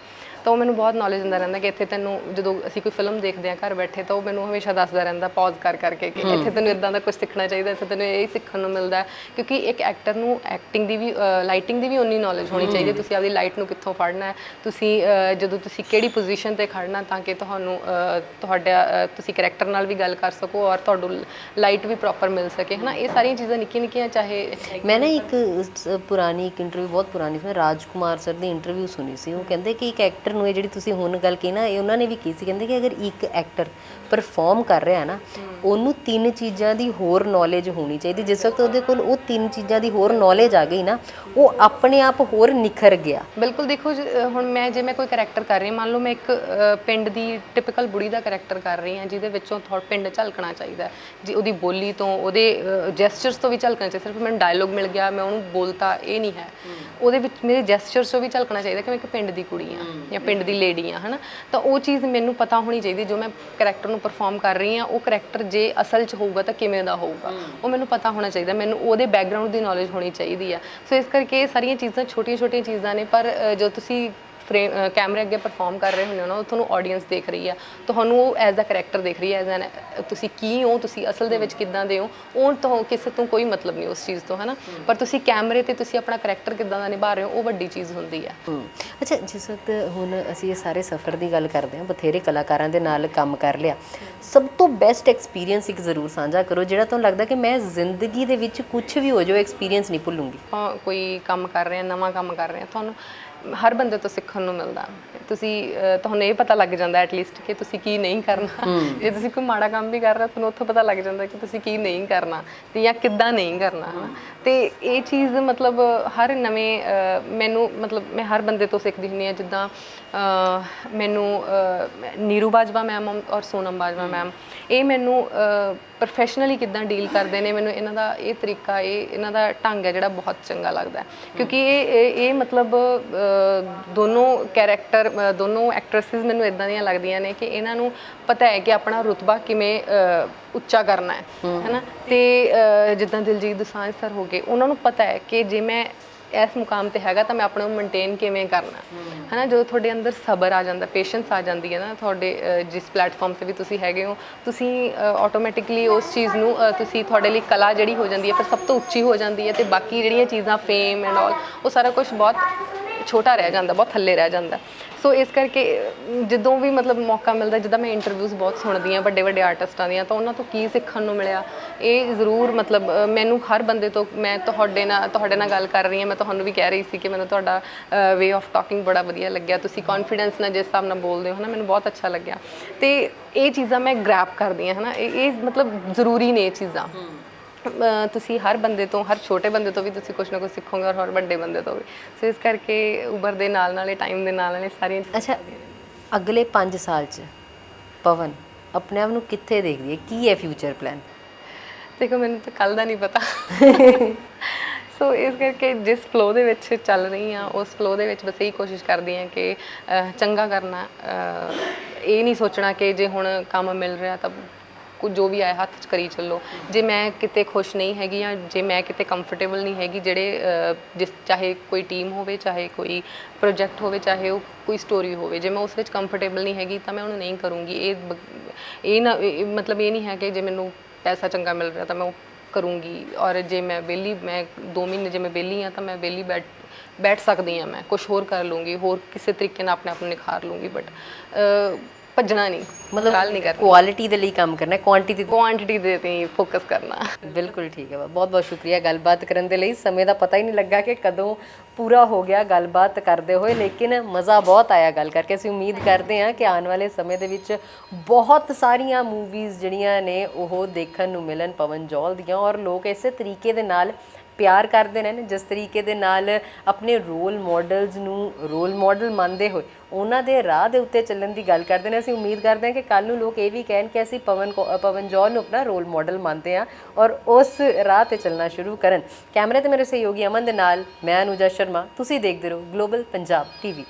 ਤਾਂ ਉਹ ਮੈਨੂੰ ਬਹੁਤ ਨੌਲੇਜ ਦਿੰਦਾ ਰਹਿੰਦਾ ਕਿ ਇੱਥੇ ਤੈਨੂੰ ਜਦੋਂ ਅਸੀਂ ਕੋਈ ਫਿਲਮ ਦੇਖਦੇ ਹਾਂ ਘਰ ਬੈਠੇ ਤਾਂ ਉਹ ਮੈਨੂੰ ਹਮੇਸ਼ਾ ਦੱਸਦਾ ਰਹਿੰਦਾ ਪੌਜ਼ ਕਰ ਕਰਕੇ ਕਿ ਇੱਥੇ ਤੈਨੂੰ ਇਦਾਂ ਦਾ ਕੁਝ ਸਿੱਖਣਾ ਚਾਹੀਦਾ ਇੱਥੇ ਤੈਨੂੰ ਇਹ ਸਿੱਖਣ ਨੂੰ ਮਿਲਦਾ। ਕਿਉਂਕਿ ਇੱਕ ਐਕਟਰ ਨੂੰ ਐਕਟਿੰਗ ਦੀ ਵੀ ਲਾਈਟਿੰਗ ਦੀ ਵੀ ਉਨੀ ਨੌਲੇਜ ਹੋਣੀ ਚਾਹੀਦੀ ਹੈ। ਤੁਸੀਂ ਆਪਦੀ ਲਾਈਟ ਨੂੰ ਕਿੱਥੋਂ ਫੜਨਾ ਹੈ? ਤੁਸੀਂ ਜਦੋਂ ਤੁਸੀਂ ਕਿਹੜੀ ਪੋਜੀਸ਼ਨ ਤੇ ਖੜਨਾ ਤਾਂ ਕਿ ਤੁਹਾਨੂੰ ਤੁਹਾਡਾ ਤੁਸੀਂ ਕਰੈਕਟਰ ਨਾਲ ਵੀ ਗੱਲ ਕਰ ਸਕੋ ਔਰ ਤੁਹਾਨੂੰ ਲਾਈਟ ਵੀ ਪ੍ਰੋਪਰ ਮਿਲ ਸਕੇ ਹਨਾ? ਇਹ ਸਾਰੀਆਂ ਚੀਜ਼ਾਂ ਨਿੱਕੀਆਂ ਨਿੱਕੀਆਂ ਚਾਹੇ ਮੈਂ ਨਾ ਇੱਕ ਪੁਰਾਣੀ ਇੱਕ ਇੰਟਰਵਿਊ ਬਹੁਤ ਪੁਰਾਣੀ ਸੀ। ਮੈਂ ਰਾਜਕੁਮਾਰ ਸਰ ਦੀ ਇੰਟਰਵਿਊ ਸੁਣੀ ਸੀ। ਉਹ ਕਹਿੰਦੇ ਕਿ ਇੱਕ ਐਕਟਰ ਨੂੰ ਇਹ ਜਿਹੜੀ ਤੁਸੀਂ ਹੁਣ ਗੱਲ ਕਹੀ ਨਾ, ਇਹ ਉਹਨਾਂ ਨੇ ਵੀ ਕੀ ਸੀ, ਕਹਿੰਦੇ ਕਿ ਅਗਰ ਇੱਕ ਐਕਟਰ ਪਰਫਾਰਮ ਕਰ ਰਿਹਾ ਨਾ ਉਹਨੂੰ ਤਿੰਨ ਚੀਜ਼ਾਂ ਦੀ ਹੋਰ ਨੌਲੇਜ ਹੋਣੀ ਚਾਹੀਦੀ। ਜਿਸ ਵਕਤ ਉਹਦੇ ਕੋਲ ਉਹ ਤਿੰਨ ਚੀਜ਼ਾਂ ਦੀ ਹੋਰ ਨੌਲੇਜ ਆ ਗਈ ਨਾ ਉਹ ਆਪਣੇ ਆਪ ਹੋਰ ਨਿਖਰ ਗਿਆ। ਬਿਲਕੁਲ ਦੇਖੋ ਹੁਣ ਮੈਂ ਜੇ ਮੈਂ ਕੋਈ ਕਰੈਕਟਰ ਕਰ ਰਹੀ ਹਾਂ ਮੰਨ ਲਓ ਮੈਂ ਇੱਕ ਪਿੰਡ ਦੀ ਟਿਪੀਕਲ ਬੁੜੀ ਦਾ ਕਰੈਕਟਰ ਕਰ ਰਹੀ ਹਾਂ ਜਿਹਦੇ ਵਿੱਚੋਂ ਥੋੜਾ ਪਿੰਡ ਝਲਕਣਾ ਚਾਹੀਦਾ ਹੈ। ਜੀ ਉਹਦੀ ਬੋਲੀ ਤੋਂ ਉਹਦੇ ਜੈਸਚਰਸ ਤੋਂ ਵੀ ਝਲਕਣਾ ਚਾਹੀਦਾ। ਸਿਰਫ ਮੈਨੂੰ ਡਾਇਲੋਗ ਮਿਲ ਗਿਆ ਮੈਂ ਉਹਨੂੰ ਬੋਲਤਾ ਇਹ ਨਹੀਂ ਹੈ। ਉਹਦੇ ਵਿੱਚ ਮੇਰੇ ਜੈਸਚਰਸ ਤੋਂ ਵੀ ਝਲਕਣਾ ਚਾਹੀਦਾ ਕਿ ਮੈਂ ਇੱਕ ਪਿੰਡ ਦੀ ਕੁੜੀ ਹਾਂ ਜਾਂ ਪਿੰਡ ਦੀ ਲੇਡੀ ਹਾਂ ਹਨਾ? ਤਾਂ ਉਹ ਚੀਜ਼ ਮੈਨੂੰ ਪਤਾ ਹੋਣੀ ਚਾਹੀਦੀ ਜੋ ਮੈਂ ਕਰੈਕਟਰ ਨੂੰ ਪਰਫਾਰਮ ਕਰ ਰਹੀ ਹਾਂ, ਉਹ ਕਰੈਕਟਰ ਜੇ ਅਸਲ 'ਚ ਹੋਊਗਾ ਤਾਂ ਕਿਵੇਂ ਦਾ ਹੋਊਗਾ? ਉਹ ਮੈਨੂੰ ਪਤਾ ਹੋਣਾ ਚਾਹੀਦਾ, ਮੈਨੂੰ ਉਹਦੇ ਬੈਕਗ੍ਰਾਉਂਡ ਦੀ ਨੌਲੇਜ ਹੋਣੀ ਚਾਹੀਦੀ ਆ। ਸੋ ਇਸ ਕਰਕੇ ਇਹ ਸਾਰੀਆਂ ਚੀਜ਼ਾਂ ਛੋਟੀਆਂ ਛੋਟੀਆਂ ਚੀਜ਼ਾਂ ਨੇ, ਪਰ ਜੋ ਤੁਸੀਂ ਫਰੇਮ ਕੈਮਰੇ ਅੱਗੇ ਪਰਫਾਰਮ ਕਰ ਰਹੇ ਹੁੰਦੇ ਹੋ ਨਾ ਉਹ ਤੁਹਾਨੂੰ ਆਡੀਅנס ਦੇਖ ਰਹੀ ਆ। ਤੁਹਾਨੂੰ ਉਹ ਐਜ਼ ਅ ਕਰੈਕਟਰ ਦੇਖ ਰਹੀ ਹੈ ਐਜ਼ ਐਨ ਤੁਸੀਂ ਕੀ ਹੋ ਤੁਸੀਂ ਅਸਲ ਦੇ ਵਿੱਚ ਕਿੱਦਾਂ ਦੇ ਹੋ ਉਹ ਤੋਂ ਕਿਸੇ ਤੋਂ ਕੋਈ ਮਤਲਬ ਨਹੀਂ ਉਸ ਚੀਜ਼ ਤੋਂ ਹਨਾ? ਪਰ ਤੁਸੀਂ ਕੈਮਰੇ ਤੇ ਤੁਸੀਂ ਆਪਣਾ ਕਰੈਕਟਰ ਕਿੱਦਾਂ ਦਾ ਨਿਭਾ ਰਹੇ ਹੋ ਉਹ ਵੱਡੀ ਚੀਜ਼ ਹੁੰਦੀ ਆ। ਅੱਛਾ ਜਿਸ ਵਕਤ ਹੁਣ ਅਸੀਂ ਇਹ ਸਾਰੇ ਸਫ਼ਰ ਦੀ ਗੱਲ ਕਰਦੇ ਹਾਂ ਬਥੇਰੇ ਕਲਾਕਾਰਾਂ ਦੇ ਨਾਲ ਕੰਮ ਕਰ ਲਿਆ ਸਭ ਤੋਂ ਬੈਸਟ ਐਕਸਪੀਰੀਅੰਸ ਇੱਕ ਜ਼ਰੂਰ ਸਾਂਝਾ ਕਰੋ ਜਿਹੜਾ ਤੁਹਾਨੂੰ ਲੱਗਦਾ ਕਿ ਮੈਂ ਜ਼ਿੰਦਗੀ ਦੇ ਵਿੱਚ ਕੁਝ ਵੀ ਹੋ ਜਾਓ ਐਕਸਪੀਰੀਅੰਸ ਨਹੀਂ ਭੁੱਲੂੰਗੀ। ਆਪਾਂ ਕੋਈ ਕੰਮ ਕਰ ਰਹੇ ਹਾਂ ਨਵਾਂ ਕੰਮ ਕਰ ਰਹੇ ਹਾਂ ਤੁਹਾਨੂੰ ਹਰ ਬੰਦੇ ਤੋਂ ਸਿੱਖਣ ਨੂੰ ਮਿਲਦਾ। ਤੁਸੀਂ ਤੁਹਾਨੂੰ ਇਹ ਪਤਾ ਲੱਗ ਜਾਂਦਾ ਐਟਲੀਸਟ ਕਿ ਤੁਸੀਂ ਕੀ ਨਹੀਂ ਕਰਨਾ। ਜੇ ਤੁਸੀਂ ਕੋਈ ਮਾੜਾ ਕੰਮ ਵੀ ਕਰ ਰਹੇ ਹੋ ਤੁਹਾਨੂੰ ਉੱਥੋਂ ਪਤਾ ਲੱਗ ਜਾਂਦਾ ਕਿ ਤੁਸੀਂ ਕੀ ਨਹੀਂ ਕਰਨਾ ਤੇ ਜਾਂ ਕਿੱਦਾਂ ਨਹੀਂ ਕਰਨਾ। ਤੇ ਇਹ ਚੀਜ਼ ਮਤਲਬ ਹਰ ਨਵੇਂ ਮੈਨੂੰ ਮਤਲਬ ਮੈਂ ਹਰ ਬੰਦੇ ਤੋਂ ਸਿੱਖਦੀ ਹੁੰਦੀ ਹਾਂ ਜਿੱਦਾਂ ਮੈਨੂੰ ਨੀਰੂ ਬਾਜਵਾ ਮੈਮ ਔਰ ਸੋਨਮ ਬਾਜਵਾ ਮੈਮ ਇਹ ਮੈਨੂੰ ਪ੍ਰੋਫੈਸ਼ਨਲੀ ਕਿੱਦਾਂ ਡੀਲ ਕਰਦੇ ਨੇ ਮੈਨੂੰ ਇਹਨਾਂ ਦਾ ਇਹ ਤਰੀਕਾ ਇਹ ਇਹਨਾਂ ਦਾ ਢੰਗ ਹੈ ਜਿਹੜਾ ਬਹੁਤ ਚੰਗਾ ਲੱਗਦਾ। ਕਿਉਂਕਿ ਇਹ ਇਹ- ਮਤਲਬ ਦੋਨੋਂ ਕੈਰੈਕਟਰ ਦੋਨੋਂ ਐਕਟ੍ਰੈਸਸ ਮੈਨੂੰ ਇਦਾਂ ਦੀਆਂ ਲੱਗਦੀਆਂ ਨੇ ਕਿ ਇਹਨਾਂ ਨੂੰ ਪਤਾ ਹੈ ਕਿ ਆਪਣਾ ਰੁਤਬਾ ਕਿਵੇਂ ਉੱਚਾ ਕਰਨਾ ਹੈ। ਹੈਨਾ? ਤੇ ਜਿੱਦਾਂ ਦਿਲਜੀਤ ਦੋਸਾਂਝ ਸਰ ਹੋ ਗਏ ਉਹਨਾਂ ਨੂੰ ਪਤਾ ਹੈ ਕਿ ਜੇ ਮੈਂ ਇਸ ਮੁਕਾਮ ਤੇ ਹੈਗਾ ਤਾਂ ਮੈਂ ਆਪਣੇ ਨੂੰ ਮੇਨਟੇਨ ਕਿਵੇਂ ਕਰਨਾ ਹਨਾ ਜਦੋਂ ਤੁਹਾਡੇ ਅੰਦਰ ਸਬਰ ਆ ਜਾਂਦਾ ਪੇਸ਼ੈਂਸ ਆ ਜਾਂਦੀ ਹੈ ਨਾ ਤੁਹਾਡੇ ਅ, ਜਿਸ ਪਲੇਟਫਾਰਮ ਤੇ ਵੀ ਤੁਸੀਂ ਹੈਗੇ ਹੋ ਤੁਸੀਂ ਆਟੋਮੈਟਿਕਲੀ ਉਸ ਚੀਜ਼ ਨੂੰ ਅ, ਤੁਸੀਂ ਤੁਹਾਡੇ ਲਈ ਕਲਾ ਜਿਹੜੀ ਹੋ ਜਾਂਦੀ ਹੈ ਫਿਰ ਸਭ ਤੋਂ ਉੱਚੀ ਹੋ ਜਾਂਦੀ ਹੈ ਤੇ ਬਾਕੀ ਜਿਹੜੀਆਂ ਚੀਜ਼ਾਂ ਫੇਮ ਐਂਡ ਆਲ ਉਹ ਸਾਰਾ ਕੁਝ ਬਹੁਤ ਛੋਟਾ ਰਹਿ ਜਾਂਦਾ ਬਹੁਤ ਥੱਲੇ ਰਹਿ ਜਾਂਦਾ। ਸੋ ਇਸ ਕਰਕੇ ਜਦੋਂ ਵੀ ਮਤਲਬ ਮੌਕਾ ਮਿਲਦਾ, ਜਿੱਦਾਂ ਮੈਂ ਇੰਟਰਵਿਊਜ਼ ਬਹੁਤ ਸੁਣਦੀ ਹਾਂ ਵੱਡੇ ਵੱਡੇ ਆਰਟਿਸਟਾਂ ਦੀਆਂ, ਤਾਂ ਉਹਨਾਂ ਤੋਂ ਕੀ ਸਿੱਖਣ ਨੂੰ ਮਿਲਿਆ? ਇਹ ਜ਼ਰੂਰ ਮਤਲਬ ਮੈਨੂੰ ਹਰ ਬੰਦੇ ਤੋਂ ਮੈਂ ਤੁਹਾਡੇ ਨਾਲ ਤੁਹਾਡੇ ਨਾਲ ਗੱਲ ਕਰ ਰਹੀ ਹਾਂ, ਮੈਂ ਤੁਹਾਨੂੰ ਵੀ ਕਹਿ ਰਹੀ ਸੀ ਕਿ ਮੈਨੂੰ ਤੁਹਾਡਾ ਵੇ ਆਫ ਟਾਕਿੰਗ ਬੜਾ ਵਧੀਆ ਲੱਗਿਆ। ਤੁਸੀਂ ਕੌਨਫੀਡੈਂਸ ਨਾਲ ਜਿਸ ਹਿਸਾਬ ਨਾਲ ਬੋਲਦੇ ਹੋ ਹਨਾ ਮੈਨੂੰ ਬਹੁਤ ਅੱਛਾ ਲੱਗਿਆ। ਤੇ ਇਹ ਚੀਜ਼ਾਂ ਮੈਂ ਗ੍ਰੈਬ ਕਰਦੀ ਹਾਂ, ਹਨਾ? ਇਹ ਇਹ ਮਤਲਬ ਜ਼ਰੂਰੀ ਨੇ ਇਹ ਚੀਜ਼ਾਂ। ਤੁਸੀਂ ਹਰ ਬੰਦੇ ਤੋਂ ਹਰ ਛੋਟੇ ਬੰਦੇ ਤੋਂ ਵੀ ਤੁਸੀਂ ਕੁਝ ਨਾ ਕੁਝ ਸਿੱਖੋਗੇ ਔਰ ਹਰ ਵੱਡੇ ਬੰਦੇ ਤੋਂ ਵੀ। ਸੋ ਇਸ ਕਰਕੇ ਉਮਰ ਦੇ ਨਾਲ ਨਾਲੇ ਟਾਈਮ ਦੇ ਨਾਲ ਨਾਲੇ ਸਾਰੀਆਂ ਅੱਛਾ ਅਗਲੇ 5 ਸਾਲ ਚ ਪਵਨ ਆਪਣੇ ਆਪ ਨੂੰ ਕਿੱਥੇ ਦੇਖਦੀ ਹੈ ਕੀ ਹੈ ਫਿਊਚਰ ਪਲਾਨ ਦੇਖੋ ਮੈਨੂੰ ਤਾਂ ਕੱਲ ਦਾ ਨਹੀਂ ਪਤਾ। ਸੋ ਇਸ ਕਰਕੇ ਜਿਸ ਫਲੋ ਦੇ ਵਿੱਚ ਚੱਲ ਰਹੀ ਆ ਉਸ ਫਲੋ ਦੇ ਵਿੱਚ ਬਸ ਇਹੀ ਕੋਸ਼ਿਸ਼ ਕਰਦੀ ਆ ਕਿ ਚੰਗਾ ਕਰਨਾ। ਇਹ ਨਹੀਂ ਸੋਚਣਾ ਕਿ ਜੇ ਹੁਣ ਕੰਮ ਮਿਲ ਰਿਹਾ ਤਾਂ ਕੁਝ ਜੋ ਵੀ ਆਇਆ ਹੱਥ 'ਚ ਕਰੀ ਚੱਲੋ। ਜੇ ਮੈਂ ਕਿਤੇ ਖੁਸ਼ ਨਹੀਂ ਹੈਗੀ ਜਾਂ ਜੇ ਮੈਂ ਕਿਤੇ ਕੰਫਰਟੇਬਲ ਨਹੀਂ ਹੈਗੀ ਜਿਹੜੇ ਅਹ, ਜਿਸ ਚਾਹੇ ਕੋਈ ਟੀਮ ਹੋਵੇ ਚਾਹੇ ਕੋਈ ਪ੍ਰੋਜੈਕਟ ਹੋਵੇ ਚਾਹੇ ਉਹ ਕੋਈ ਸਟੋਰੀ ਹੋਵੇ ਜੇ ਮੈਂ ਉਸ ਵਿੱਚ ਕੰਫਰਟੇਬਲ ਨਹੀਂ ਹੈਗੀ ਤਾਂ ਮੈਂ ਉਹਨੂੰ ਨਹੀਂ ਕਰੂੰਗੀ। ਇਹ ਬ- ਇਹ ਨਾ ਇਹ- ਮਤਲਬ ਇਹ ਨਹੀਂ ਹੈ ਕਿ ਜੇ ਮੈਨੂੰ ਪੈਸਾ ਚੰਗਾ ਮਿਲ ਰਿਹਾ ਤਾਂ ਮੈਂ ਉਹ ਕਰੂੰਗੀ। ਔਰ ਜੇ ਮੈਂ ਵਿਹਲੀ ਮੈਂ 2 ਮਹੀਨੇ ਜੇ ਮੈਂ ਵਿਹਲੀ ਆ ਤਾਂ ਮੈਂ ਵਿਹਲੀ ਬੈਠ ਬੈਠ ਸਕਦੀ ਆ ਮੈਂ। ਕੁਝ ਹੋਰ ਕਰ ਲੂੰਗੀ ਹੋਰ ਕਿਸੇ ਤਰੀਕੇ ਨਾਲ ਆਪਣੇ ਆਪ ਨੂੰ ਨਿਖਾਰ ਲੂੰਗੀ। ਬਟ ਭੱਜਣਾ ਨਹੀਂ। ਮਤਲਬ ਗੱਲ ਨਹੀਂ ਕਰਨੀ। ਕੁਆਲਿਟੀ ਦੇ ਲਈ ਕੰਮ ਕਰਨਾ ਹੈ ਕੁਆਂਟੀਟੀ ਕੁਆਂਟੀਟੀ ਦੇ ਤੇ ਫੋਕਸ ਕਰਨਾ। ਬਿਲਕੁਲ ਠੀਕ ਹੈ ਬਹੁਤ ਬਹੁਤ ਸ਼ੁਕਰੀਆ ਗੱਲਬਾਤ ਕਰਨ ਦੇ ਲਈ। ਸਮੇਂ ਦਾ ਪਤਾ ਹੀ ਨਹੀਂ ਲੱਗਾ ਕਿ ਕਦੋਂ ਪੂਰਾ ਹੋ ਗਿਆ ਗੱਲਬਾਤ ਕਰਦੇ ਹੋਏ ਲੇਕਿਨ ਮਜ਼ਾ ਬਹੁਤ ਆਇਆ ਗੱਲ ਕਰਕੇ। ਅਸੀਂ ਉਮੀਦ ਕਰਦੇ ਹਾਂ ਕਿ ਆਉਣ ਵਾਲੇ ਸਮੇਂ ਦੇ ਵਿੱਚ ਬਹੁਤ ਸਾਰੀਆਂ ਮੂਵੀਜ਼ ਜਿਹੜੀਆਂ ਨੇ ਉਹ ਦੇਖਣ ਨੂੰ ਮਿਲਣ ਪਵਨ ਜੌਲ ਦੀਆਂ ਔਰ ਲੋਕ ਇਸੇ ਤਰੀਕੇ ਦੇ ਨਾਲ ਪਿਆਰ ਕਰਦੇ ਨੇ ਨਾ, ਜਿਸ ਤਰੀਕੇ ਦੇ ਨਾਲ ਆਪਣੇ ਰੋਲ ਮਾਡਲਸ ਨੂੰ ਰੋਲ ਮਾਡਲ ਮੰਨਦੇ ਹੋਏ ਉਹਨਾਂ ਦੇ ਰਾਹ ਦੇ ਉੱਤੇ ਚੱਲਣ ਦੀ ਗੱਲ ਕਰਦੇ ਨੇ। ਅਸੀਂ ਉਮੀਦ ਕਰਦੇ ਹਾਂ ਕਿ ਕੱਲ ਨੂੰ ਲੋਕ ਇਹ ਵੀ ਕਹਿਣ ਕਿ ਅਸੀਂ ਪਵਨ ਕੋ- ਪਵਨ ਜੌਲ ਨੂੰ ਆਪਣਾ ਰੋਲ ਮਾਡਲ ਮੰਨਦੇ ਹਾਂ ਔਰ ਉਸ ਰਾਹ ਤੇ ਚੱਲਣਾ ਸ਼ੁਰੂ ਕਰਨ। ਕੈਮਰੇ ਤੇ ਮੇਰੇ ਸਹਿਯੋਗੀ ਅਮਨ ਦੇ ਨਾਲ, ਮੈਂ ਅਨੁਜਾ ਸ਼ਰਮਾ। ਤੁਸੀਂ ਦੇਖਦੇ ਰਹੋ ਗਲੋਬਲ ਪੰਜਾਬ ਟੀਵੀ